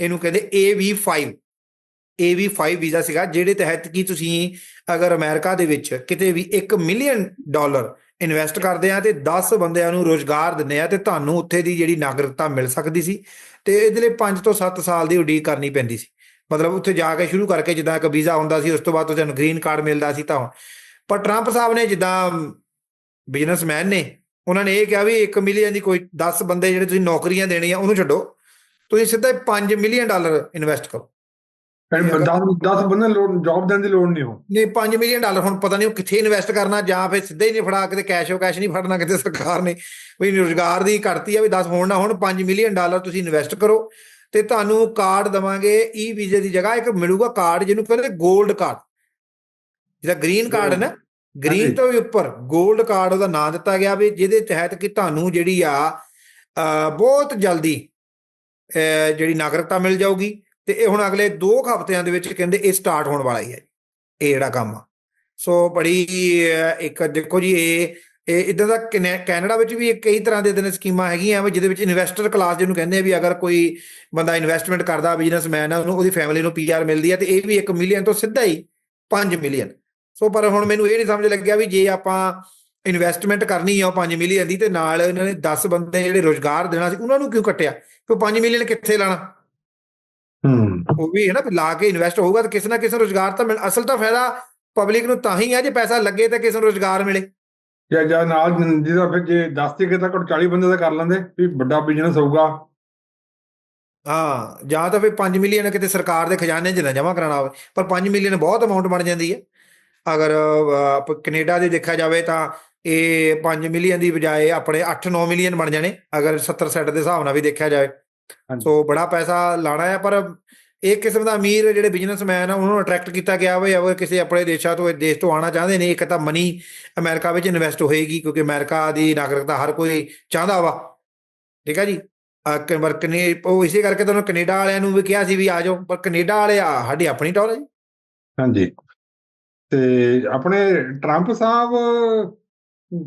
S2: ਇਹਨੂੰ ਕਹਿੰਦੇ AV5 AV5 ਵੀਜ਼ਾ ਸੀਗਾ ਜਿਹੜੇ ਤਹਿਤ ਕੀ ਤੁਸੀਂ ਅਗਰ ਅਮਰੀਕਾ ਦੇ ਵਿੱਚ ਕਿਤੇ ਵੀ 1 ਮਿਲੀਅਨ ਡਾਲਰ ਇਨਵੈਸਟ ਕਰਦੇ ਆ ਤੇ 10 ਬੰਦਿਆਂ ਨੂੰ ਰੋਜ਼ਗਾਰ ਦਿੰਦੇ ਆ ਤੇ ਤੁਹਾਨੂੰ ਉੱਥੇ ਦੀ ਜਿਹੜੀ ਨਾਗਰਿਕਤਾ ਮਿਲ ਸਕਦੀ ਸੀ ਤੇ ਇਹਦੇ ਲਈ 5 ਤੋਂ 7 ਸਾਲ ਦੀ ਉਡੀਕ ਕਰਨੀ ਪੈਂਦੀ ਸੀ ਮਤਲਬ ਉੱਥੇ ਜਾ ਕੇ ਸ਼ੁਰੂ ਕਰਕੇ ਜਿੱਦਾਂ ਇੱਕ ਵੀਜ਼ਾ ਹੁੰਦਾ ਸੀ ਉਸ ਤੋਂ ਬਾਅਦ ਤੁਹਾਨੂੰ ਗ੍ਰੀਨ ਕਾਰਡ ਮਿਲਦਾ ਸੀ ਤਾਂ ਪਰ ਟਰੰਪ ਸਾਹਿਬ ਨੇ ਜਿੱਦਾਂ ਬਿਜ਼ਨਸਮੈਨ ਨੇ ਉਹਨਾਂ ਨੇ ਇਹ ਕਿਹਾ ਵੀ 1 ਮਿਲੀਅਨ ਦੀ ਕੋਈ 10 ਬੰਦੇ ਜਿਹੜੇ ਤੁਸੀਂ ਨੌਕਰੀਆਂ ਦੇਣੀਆਂ ਉਹਨੂੰ ਛੱਡੋ। ਤੁਸੀਂ ਸਿੱਧਾ 5 ਮਿਲੀਅਨ ਡਾਲਰ ਇਨਵੈਸਟ ਕਰੋ।
S1: 10 10 ਬੰਦੇ ਜੌਬ ਦੇਣ ਦੀ ਲੋੜ ਨਹੀਂ ਹੋ
S2: ਨਹੀਂ 5 ਮਿਲੀਅਨ ਡਾਲਰ ਹੁਣ ਪਤਾ ਨਹੀਂ ਉਹ ਕਿੱਥੇ ਇਨਵੈਸਟ ਕਰਨਾ ਜਾਂ ਫਿਰ ਸਿੱਧਾ ਹੀ ਨਹੀਂ ਫੜਾ ਕਿਤੇ ਕੈਸ਼ ਹੋ ਕੈਸ਼ ਨਹੀਂ ਫੜਨਾ ਕਿਤੇ ਸਰਕਾਰ ਨੇ। ਵੀ ਰੋਜ਼ਗਾਰ ਦੀ ਘਟਤੀ ਆ ਵੀ 10 ਹੋਣ ਨਾ ਹੁਣ 5 ਮਿਲੀਅਨ ਡਾਲਰ ਤੁਸੀਂ ਇਨਵੈਸਟ ਕਰੋ। ਤੇ ਤੁਹਾਨੂੰ ਕਾਰਡ ਦਵਾਂਗੇ ਈ ਵੀਜ਼ੇ ਦੀ ਜਗ੍ਹਾ ਇੱਕ ਮਿਲੂਗਾ ਕਾਰਡ ਜਿਹਨੂੰ ਕਹਿੰਦੇ 골ਡ ਕਾਰਡ ਜਿਹਦਾ ਗ੍ਰੀਨ ਕਾਰਡ ਹੈ ਨਾ ਗ੍ਰੀਨ। ਤੋਂ ਵੀ ਉੱਪਰ 골ਡ ਕਾਰਡ ਉਹਦਾ ਨਾਂ ਦਿੱਤਾ ਗਿਆ ਵੀ ਜਿਹਦੇ ਤਹਿਤ ਕਿ ਤੁਹਾਨੂੰ ਜਿਹੜੀ ਆ ਬਹੁਤ ਜਲਦੀ ਜਿਹੜੀ ਨਾਗਰਿਕਤਾ ਮਿਲ ਜਾਊਗੀ। ਤੇ ਇਹ ਹੁਣ ਅਗਲੇ 2 ਹਫ਼ਤਿਆਂ ਦੇ ਵਿੱਚ ਕਹਿੰਦੇ ਇਹ ਸਟਾਰਟ ਹੋਣ ਵਾਲਾ ਹੀ ਹੈ ਇਹ ਜਿਹੜਾ ਕੰਮ ਆ। ਸੋ ਬੜੀ ਇੱਕ ਦੇਖੋ ਜੀ ਇਹ ਇਹ ਇਦਾਂ ਦਾ ਕੈਨੇ- ਕੈਨੇਡਾ ਵਿੱਚ ਵੀ ਕਈ ਤਰ੍ਹਾਂ ਦੇ ਦਿਨ ਸਕੀਮਾਂ ਹੈਗੀਆਂ ਵੀ ਜਿਹਦੇ ਵਿੱਚ ਇਨਵੈਸਟਰ ਕਲਾਸ ਜਿਹਨੂੰ ਕਹਿੰਦੇ ਆ ਵੀ ਅਗਰ ਕੋਈ ਬੰਦਾ ਇਨਵੈਸਟਮੈਂਟ ਕਰਦਾ ਬਿਜ਼ਨਸਮੈਨ ਹੈ ਉਹਨੂੰ ਉਹਦੀ ਫੈਮਿਲੀ ਨੂੰ ਪੀਆਰ ਮਿਲਦੀ ਹੈ ਤੇ ਇਹ ਵੀ 1 ਮਿਲੀਅਨ ਤੋਂ ਸਿੱਧਾ ਹੀ 5 ਮਿਲੀਅਨ ਸੋ ਪਰ ਹੁਣ ਮੈਨੂੰ ਇਹ ਨਹੀਂ ਸਮਝ ਲੱਗਿਆ ਵੀ ਜੇ ਆਪਾਂ ਇਨਵੈਸਟਮੈਂਟ ਕਰਨੀ ਆ ਉਹ 5 ਮਿਲੀਅਨ ਦੀ ਤੇ ਨਾਲ ਇਹਨਾਂ ਨੇ 10 ਬੰਦੇ ਜਿਹੜੇ ਰੋਜ਼ਗਾਰ ਦੇਣਾ ਸੀ ਉਹਨਾਂ ਨੂੰ ਕਿਉਂ ਕੱਟਿਆ? ਕਿਉਂ 5 ਮਿਲੀਅਨ ਕਿੱਥੇ ਲਾਣਾ?
S1: ਹੂੰ।
S2: ਉਹ ਵੀ ਹੈ ਨਾ ਲਾ ਕੇ ਇਨਵੈਸਟ ਹੋਊਗਾ ਤਾਂ ਕਿਸੇ ਨਾ ਕਿਸੇ ਰੋਜ਼ਗਾਰ ਤਾਂ ਮਿਲ ਅਸਲ ਤਾਂ ਫਾਇਦਾ ਪਬਲਿਕ ਨੂੰ ਤਾਂ ਹੀ ਹੈ ਜੇ ਪੈਸਾ ਲੱਗੇ ਤਾਂ ਕਿਸੇ ਨੂੰ ਰੋਜ਼ਗਾਰ ਮਿਲੇ।
S1: ਜਾਂ ਜਾਂ ਨਾਲ ਜਿਹਦਾ ਫਿਰ ਜੇ 10 ਤੇ ਕਿਤਾ ਘੱਟ 40 ਬੰਦੇ ਦਾ ਕਰ ਲੈਂਦੇ ਵੀ ਵੱਡਾ ਬਿਜ਼ਨਸ ਹੋਊਗਾ।
S2: ਹਾਂ ਜਾਂ ਤਾਂ ਫਿਰ 5 ਮਿਲੀਅਨ ਕਿਤੇ ਸਰਕਾਰ ਦੇ ਖਜ਼ਾਨੇ 'ਚ ਨਾ ਜਮ੍ਹਾਂ ਕਰਾਉਣਾ ਹੋਵੇ ਪਰ 5 ਮਿਲੀਅਨ ਬਹੁਤ ਅਮਾਉਂਟ ਬਣ ਜਾਂਦੀ ਹੈ। ਅਗਰ ਕੈਨੇਡਾ ਦੇ ਦੇਖਿਆ ਜਾਵੇ ਤਾਂ ਇਹ 5 ਮਿਲੀਅਨ ਦੀ ਬਜਾਏ ਆਪਣੇ 8-9 ਮਿਲੀਅਨ ਬਣ ਜਾਣੇ ਅਗਰ 70 ਸੈਟ ਦੇ ਹਿਸਾਬ ਨਾਲ ਵੀ ਦੇਖਿਆ ਜਾਵੇ। ਸੋ ਬੜਾ ਪੈਸਾ ਲਾਣਾ ਹੈ ਪਰ ਇੱਕ ਕਿਸਮ ਦਾ ਅਮੀਰ ਜਿਹੜੇ ਬਿਜ਼ਨਸਮੈਨ ਆ ਉਹਨਾਂ ਨੂੰ ਅਟਰੈਕਟ ਕੀਤਾ ਗਿਆ ਹੋਵੇ ਅਗਰ ਕਿਸੇ ਆਪਣੇ ਦੇਸ਼ਾਂ ਤੋਂ ਦੇਸ਼ ਤੋਂ ਆਉਣਾ ਚਾਹੁੰਦੇ ਨੇ ਇੱਕ ਤਾਂ ਮਨੀ ਅਮਰੀਕਾ ਵਿੱਚ ਇਨਵੈਸਟ ਹੋਏਗੀ ਕਿਉਂਕਿ ਅਮਰੀਕਾ ਦੀ ਨਾਗਰਿਕਤਾ ਹਰ ਕੋਈ ਚਾਹੁੰਦਾ ਵਾ। ਠੀਕ ਹੈ ਜੀ? ਅਹ ਕ- ਪਰ ਕਨੇ ਉਹ ਇਸੇ ਕਰਕੇ ਤੁਹਾਨੂੰ ਕੈਨੇਡਾ ਵਾਲਿਆਂ ਨੂੰ ਵੀ ਕਿਹਾ ਸੀ ਵੀ ਆ ਜਾਓ ਪਰ ਕੈਨੇਡਾ ਵਾਲੇ ਆ ਸਾਡੀ ਆਪਣੀ ਟੌਰ ਹੈ ਜੀ।
S1: ਹਾਂਜੀ। ਤੇ ਆਪਣੇ ਟਰੰਪ ਸਾਹਿਬ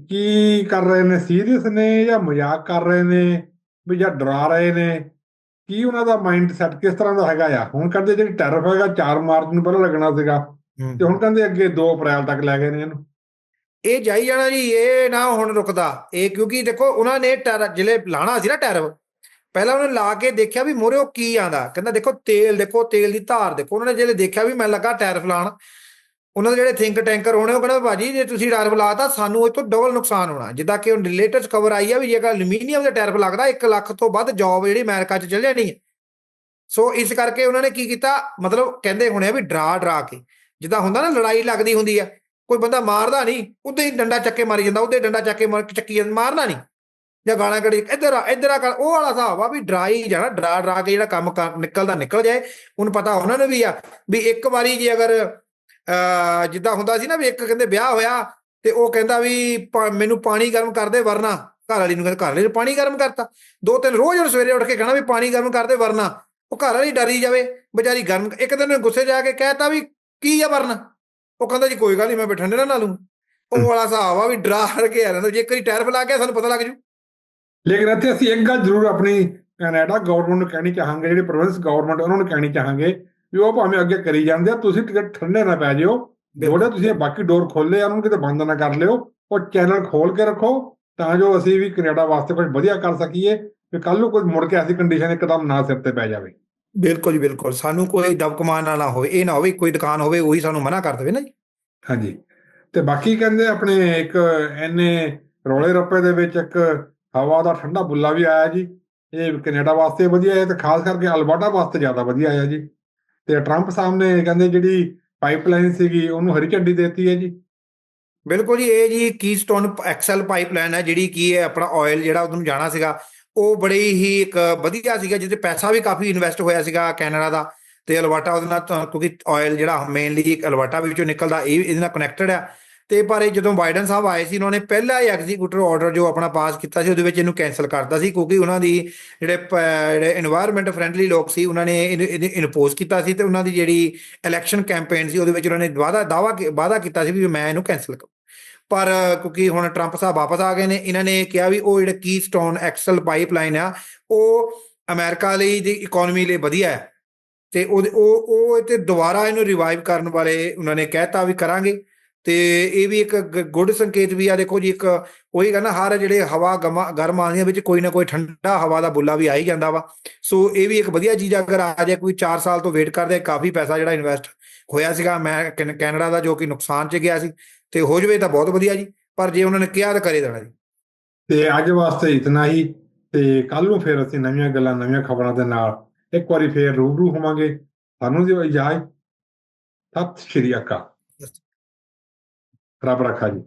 S1: ਕੀ ਕਰ ਰਹੇ ਨੇ? ਸੀਰੀਅਸ ਨੇ ਜਾਂ ਮਜ਼ਾਕ ਕਰ ਰਹੇ ਨੇ? ਵੀ ਜਾਂ ਡਰਾ ਰਹੇ ਨੇ? ਕੀ ਉਹਨਾਂ ਦਾ ਮਾਈਂਡ ਸੈਟ ਕਿਸ ਤਰ੍ਹਾਂ ਦਾ ਹੈਗਾ ਆ? ਹੁਣ ਕਹਿੰਦੇ ਜਿਹੜੀ ਟੈਰਫ ਹੈਗਾ 4 ਮਾਰਚ ਨੂੰ ਪਹਿਲਾਂ ਲੱਗਣਾ ਸੀਗਾ। ਤੇ ਹੁਣ ਕਹਿੰਦੇ ਅੱਗੇ 2 ਅਪ੍ਰੈਲ ਤੱਕ ਲੈ ਗਏ ਨੇ ਇਹਨੂੰ।
S2: ਇਹ ਜਾਈ ਜਾਣਾ ਜੀ ਇਹ ਨਾ ਹੁਣ ਰੁਕਦਾ। ਇਹ ਕਿਉਂਕਿ ਦੇਖੋ ਉਹਨਾਂ ਨੇ ਟੈਰ ਜਿਹੜੇ ਲਾਣਾ ਸੀ ਨਾ ਟੈਰਫ ਪਹਿਲਾਂ ਉਹਨੇ ਲਾ ਕੇ ਦੇਖਿਆ ਵੀ ਮੋਰੇ ਉਹ ਕੀ ਆਂਦਾ। ਕਹਿੰਦਾ ਦੇਖੋ ਤੇਲ ਦੇਖੋ ਤੇਲ ਦੀ ਧਾਰ ਦੇਖੋ। ਉਹਨਾਂ ਨੇ ਜਿਹੜੇ ਦੇਖਿਆ ਵੀ ਮੈਂ ਲੱਗਾ ਟੈਰਫ ਲਾਣ ਉਹਨਾਂ ਦੇ ਜਿਹੜੇ ਥਿੰਕ ਟੈਂਕਰ ਹੋਣੇ, ਉਹ ਕਹਿੰਦਾ, ਭਾਜੀ, ਜੇ ਤੁਸੀਂ ਟੈਰਫ ਲਾਤਾ ਸਾਨੂੰ ਇਹ ਤੋਂ ਡਬਲ ਨੁਕਸਾਨ ਹੋਣਾ। ਜਿੱਦਾਂ ਕਿ ਉਹ ਲੇਟੈਸਟ ਖਬਰ ਆਈ ਆ ਵੀ ਜੇਕਰ ਐਲੂਮੀਨੀਅਮ ਦਾ ਟੈਰਫ ਲੱਗਦਾ 1 ਲੱਖ ਤੋਂ ਵੱਧ ਜੌਬ ਜਿਹੜੀ ਅਮਰੀਕਾ 'ਚ ਚੱਲ ਜਾਣੀ ਹੈ। ਸੋ ਇਸ ਕਰਕੇ ਉਹਨਾਂ ਨੇ ਕੀ ਕੀਤਾ? ਮਤਲਬ ਕਹਿੰਦੇ ਹੋਣੇ ਆ ਵੀ ਡਰਾ ਡਰਾ ਕੇ। ਜਿੱਦਾਂ ਹੁੰਦਾ ਨਾ, ਲੜਾਈ ਲੱਗਦੀ ਹੁੰਦੀ ਆ। ਕੋਈ ਬੰਦਾ ਮਾਰਦਾ ਨਹੀਂ, ਉਦੋਂ ਹੀ ਡੰਡਾ ਚੱਕੇ ਮਾਰੀ ਜਾਂਦਾ, ਉਦੋਂ ਡੰਡਾ ਚੱਕੇ ਮਾਰ, ਚੱਕੀ ਜਾਂਦਾ ਮਾਰਨਾ ਨਹੀਂ। ਜਾਂ ਗਾਲਾਂ ਕੱਢੀ, ਇੱਧਰ ਆ ਇੱਧਰ ਆ, ਕਰ, ਉਹ ਵਾਲਾ ਹਿਸਾਬ ਆ ਵੀ ਡਰਾਈ ਜਾਣਾ, ਡਰਾ ਡਰਾ ਕੇ ਜਿਹੜਾ ਕੰਮ ਕਰ- ਨਿਕਲਦਾ ਨਿਕਲ ਜਾਏ। ਉਹਨੂੰ ਪਤਾ ਉਹਨਾਂ ਨੂੰ ਵੀ ਆ, ਵੀ ਇੱਕ ਵਾਰੀ ਜੇ ਅਗਰ ਜਿੱਦਾਂ ਹੁੰਦਾ ਸੀ ਨਾ ਵੀ ਇੱਕ ਕਹਿੰਦੇ ਵਿਆਹ ਹੋਇਆ ਤੇ ਉਹ ਕਹਿੰਦਾ ਵੀ ਮੈਨੂੰ ਪਾਣੀ ਗਰਮ ਕਰ ਦੇ ਵਰਨਾ। ਘਰ ਵਾਲੀ ਨੂੰ ਕਹਿੰਦਾ, ਘਰ ਵਾਲੀ ਨੂੰ ਪਾਣੀ ਗਰਮ ਕਰਤਾ। ਦੋ ਤਿੰਨ ਰੋਜ਼ ਉਹ ਸਵੇਰੇ ਉੱਠ ਕੇ ਕਹਿਣਾ ਵੀ ਪਾਣੀ ਗਰਮ ਕਰ ਦੇ ਵਰਨਾ। ਉਹ ਘਰ ਵਾਲੀ ਡਰੀ ਜਾਵੇ ਵਿਚਾਰੀ ਗਰਮ, ਇੱਕ ਦਿਨ ਉਹਨੇ ਗੁੱਸੇ ਜਾ ਕੇ ਕਹਿਤਾ ਵੀ ਕੀ ਆ ਵਰਨਾ? ਉਹ ਕਹਿੰਦਾ ਜੀ ਕੋਈ ਗੱਲ ਨਹੀਂ, ਮੈਂ ਬੈਠਾ ਨਾ ਲਾ ਲੂੰ ਉਹ ਵਾਲਾ ਹਿਸਾਬ ਆ ਵੀ ਡਰਾ ਕੇ ਆ ਰਹਿੰਦਾ ਜੇ ਕਰੀ ਟਾਇਰ ਫਲਾ ਗਿਆ, ਸਾਨੂੰ ਪਤਾ ਲੱਗ ਜੂ।
S1: ਲੇਕਿਨ ਇੱਥੇ ਅਸੀਂ ਇੱਕ ਗੱਲ ਜ਼ਰੂਰ ਆਪਣੀ ਕੈਨੇਡਾ ਗਵਰਨਮੈਂਟ ਨੂੰ ਕਹਿਣੀ ਚਾਹਾਂਗੇ, ਜਿਹੜੀ ਪ੍ਰੋਵਿੰਸ ਗਵਰਨਮੈਂਟ ਉਹਨਾਂ ਨੂੰ ਕਹਿਣੀ ਚਾਹਾਂਗੇ ਵੀ ਉਹ ਭਾਵੇਂ ਅੱਗੇ ਕਰੀ ਜਾਂਦੇ ਆ ਤੁਸੀਂ ਕਿਤੇ ਠੰਡੇ ਨਾ ਪੈ ਜਿਓ। ਜਿਹੜੇ ਤੁਸੀਂ ਬਾਕੀ ਡੋਰ ਖੋਲੇ ਆ ਉਹਨੂੰ ਕਿਤੇ ਬੰਦ ਨਾ ਕਰ ਲਿਓ। ਉਹ ਚੈਨਲ ਖੋਲ ਕੇ ਰੱਖੋ ਤਾਂ ਜੋ ਅਸੀਂ ਵੀ ਕੈਨੇਡਾ ਵਾਸਤੇ ਕੁਝ ਵਧੀਆ ਕਰ ਸਕੀਏ ਤੇ ਕੱਲ ਨੂੰ ਕੋਈ ਮੁੜ ਕੇ ਐਸੀ ਕੰਡੀਸ਼ਨ ਇੱਕਦਮ ਨਾ ਸਿਰ ਤੇ ਪੈ ਜਾਵੇ।
S2: ਬਿਲਕੁਲ ਜੀ ਬਿਲਕੁਲ। ਸਾਨੂੰ ਕੋਈ ਦਬਕਮਾਨ ਨਾ ਹੋਵੇ। ਇਹ ਨਾ ਹੋਵੇ ਕੋਈ ਦੁਕਾਨ ਹੋਵੇ ਉਹੀ ਸਾਨੂੰ ਮਨਾ ਕਰ ਦੇਵੇ ਨਾ ਜੀ।
S1: ਹਾਂਜੀ। ਤੇ ਬਾਕੀ ਕਹਿੰਦੇ ਆਪਣੇ ਇੱਕ ਐਨੇ ਰੋਲੇ ਰੱਪੇ ਦੇ ਵਿੱਚ ਇੱਕ ਹਵਾ ਦਾ ਠੰਡਾ ਬੁੱਲਾ ਵੀ ਆਇਆ ਜੀ। ਇਹ ਕੈਨੇਡਾ ਵਾਸਤੇ ਵਧੀਆ ਹੈ ਤੇ ਖਾਸ ਕਰਕੇ ਅਲਬਰਟਾ ਵਾਸਤੇ ਜ਼ਿਆਦਾ ਵਧੀਆ ਆਇਆ ਜੀ। ਤੇ ਟਰੰਪ ਸਾਹਿਬ ਕਹਿੰਦੇ ਜਿਹੜੀ ਪਾਈਪਲਾਈਨ ਸੀਗੀ, ਉਹਨੂੰ ਹਰੀ ਝੰਡੀ ਦਿੱਤੀ ਹੈ ਜੀ।
S2: ਬਿਲਕੁਲ ਜੀ, ਇਹ ਜੀ ਕੀਸਟੋਨ ਐਕਸਲ ਪਾਈਪਲਾਈਨ ਹੈ, ਜਿਹੜੀ ਕੀ ਹੈ ਆਪਣਾ ਆਇਲ ਜਿਹੜਾ ਉਹਨੂੰ ਜਾਣਾ ਸੀਗਾ, ਉਹ ਬੜੀ ਹੀ ਇੱਕ ਵਧੀਆ ਸੀਗਾ, ਜਿਹਦੇ ਪੈਸਾ ਵੀ ਕਾਫੀ ਇਨਵੈਸਟ ਹੋਇਆ ਸੀਗਾ ਕੈਨੇਡਾ ਦਾ, ਤੇ ਅਲਬਰਟਾ ਉਹਦੇ ਨਾਲ ਕਿਉਂਕਿ ਆਇਲ ਜਿਹੜਾ ਮੇਨਲੀ ਅਲਬਰਟਾ ਵਿੱਚੋਂ ਨਿਕਲਦਾ, ਇਹ ਇਹਦੇ ਨਾਲ ਕਨੈਕਟਡ ਆ ਤੇ ਪਰ ਇਹ ਜਦੋਂ ਬਾਈਡਨ ਸਾਹਿਬ ਆਏ ਸੀ, ਉਹਨਾਂ ਨੇ ਪਹਿਲਾ ਹੀ ਐਗਜ਼ੀਕਿਊਟਿਵ ਆਰਡਰ ਜੋ ਆਪਣਾ ਪਾਸ ਕੀਤਾ ਸੀ, ਉਹਦੇ ਵਿੱਚ ਇਹਨੂੰ ਕੈਨਸਲ ਕਰਤਾ ਸੀ, ਕਿਉਂਕਿ ਉਹਨਾਂ ਦੀ ਜਿਹੜੇ ਜਿਹੜੇ এনवायरमेंट ਫਰੈਂਡਲੀ ਲੋਕ ਸੀ, ਉਹਨਾਂ ਨੇ ਇਹਨੂੰ ਇਨਪੋਜ਼ ਕੀਤਾ ਸੀ ਤੇ ਉਹਨਾਂ ਦੀ ਜਿਹੜੀ ਇਲੈਕਸ਼ਨ ਕੈਂਪੇਨ ਸੀ, ਉਹਦੇ ਵਿੱਚ ਉਹਨਾਂ ਨੇ ਵਾਦਾ ਦਾਵਾ ਵਾਦਾ ਕੀਤਾ ਸੀ ਵੀ ਮੈਂ ਇਹਨੂੰ ਕੈਨਸਲ ਕਰ। ਪਰ ਕਿਉਂਕਿ ਹੁਣ ਟਰੰਪ ਸਾਹਿਬ ਵਾਪਸ ਆ ਗਏ ਨੇ, ਇਹਨਾਂ ਨੇ ਕਿਹਾ ਵੀ ਉਹ ਜਿਹੜੇ ਕੀ ਸਟੋਨ ਐਕਸਲ ਪਾਈਪਲਾਈਨ ਆ, ਉਹ ਅਮਰੀਕਾ ਲਈ ਦੀ ਇਕਨੋਮੀ ਲਈ ਵਧੀਆ ਹੈ। ਤੇ ਉਹ ਉਹ ਇਹ ਤੇ ਦੁਬਾਰਾ ਇਹਨੂੰ ਰਿਵਾਈਵ ਕਰਨ ਵਾਲੇ ਉਹਨਾਂ ਨੇ ਕਹਿਤਾ ਵੀ ਕਰਾਂਗੇ। ਤੇ ਇਹ ਵੀ ਇੱਕ ਗੁੱਡ ਸੰਕੇਤ ਵੀ ਆ ਦੇਖੋ ਜੀ ਇੱਕ ਉਹੀ ਕਹਿੰਦਾ ਹਰ ਜਿਹੜੇ ਹਵਾ ਗਮਾ ਗਰਮ ਆਉਂਦੀਆਂ ਵਿੱਚ ਕੋਈ ਨਾ ਕੋਈ ਠੰਡਾ ਹਵਾ ਦਾ ਬੁੱਲਾ ਵੀ ਆ ਹੀ ਜਾਂਦਾ ਵਾ। ਸੋ ਇਹ ਵੀ ਇੱਕ ਵਧੀਆ ਚੀਜ਼ ਆ, ਅਗਰ ਆ ਜਾਏ ਕੋਈ 4 ਸਾਲ ਤੋਂ ਵੇਟ ਕਰਦੇ ਕਾਫੀ ਪੈਸਾ ਜਿਹੜਾ ਇਨਵੈਸਟ ਹੋਇਆ ਸੀਗਾ ਮੈਂ ਕੈਨੇਡਾ ਦਾ ਜੋ ਕਿ ਨੁਕਸਾਨ 'ਚ ਗਿਆ ਸੀ ਤੇ ਹੋ ਜਵੇ ਤਾਂ ਬਹੁਤ ਵਧੀਆ ਜੀ ਪਰ ਜੇ ਉਹਨਾਂ ਨੇ ਕਿਹਾ ਤਾਂ ਕਰੇ ਦੇਣਾ ਜੀ।
S1: ਤੇ ਅੱਜ ਵਾਸਤੇ ਇਤਨਾ ਹੀ ਤੇ ਕੱਲ ਨੂੰ ਫਿਰ ਅਸੀਂ ਨਵੀਆਂ ਗੱਲਾਂ ਨਵੀਆਂ ਖਬਰਾਂ ਦੇ ਨਾਲ ਇੱਕ ਵਾਰੀ ਫੇਰ ਰੂਬਰੂ ਹੋਵਾਂਗੇ। ਸਾਨੂੰ ਦਿਓ ਇਜਾਜ਼ਤ। ਸਤਿ ਸ਼੍ਰੀ ਅਕਾਲ। ਰੱਬ ਰੱਖਾ ਜੀ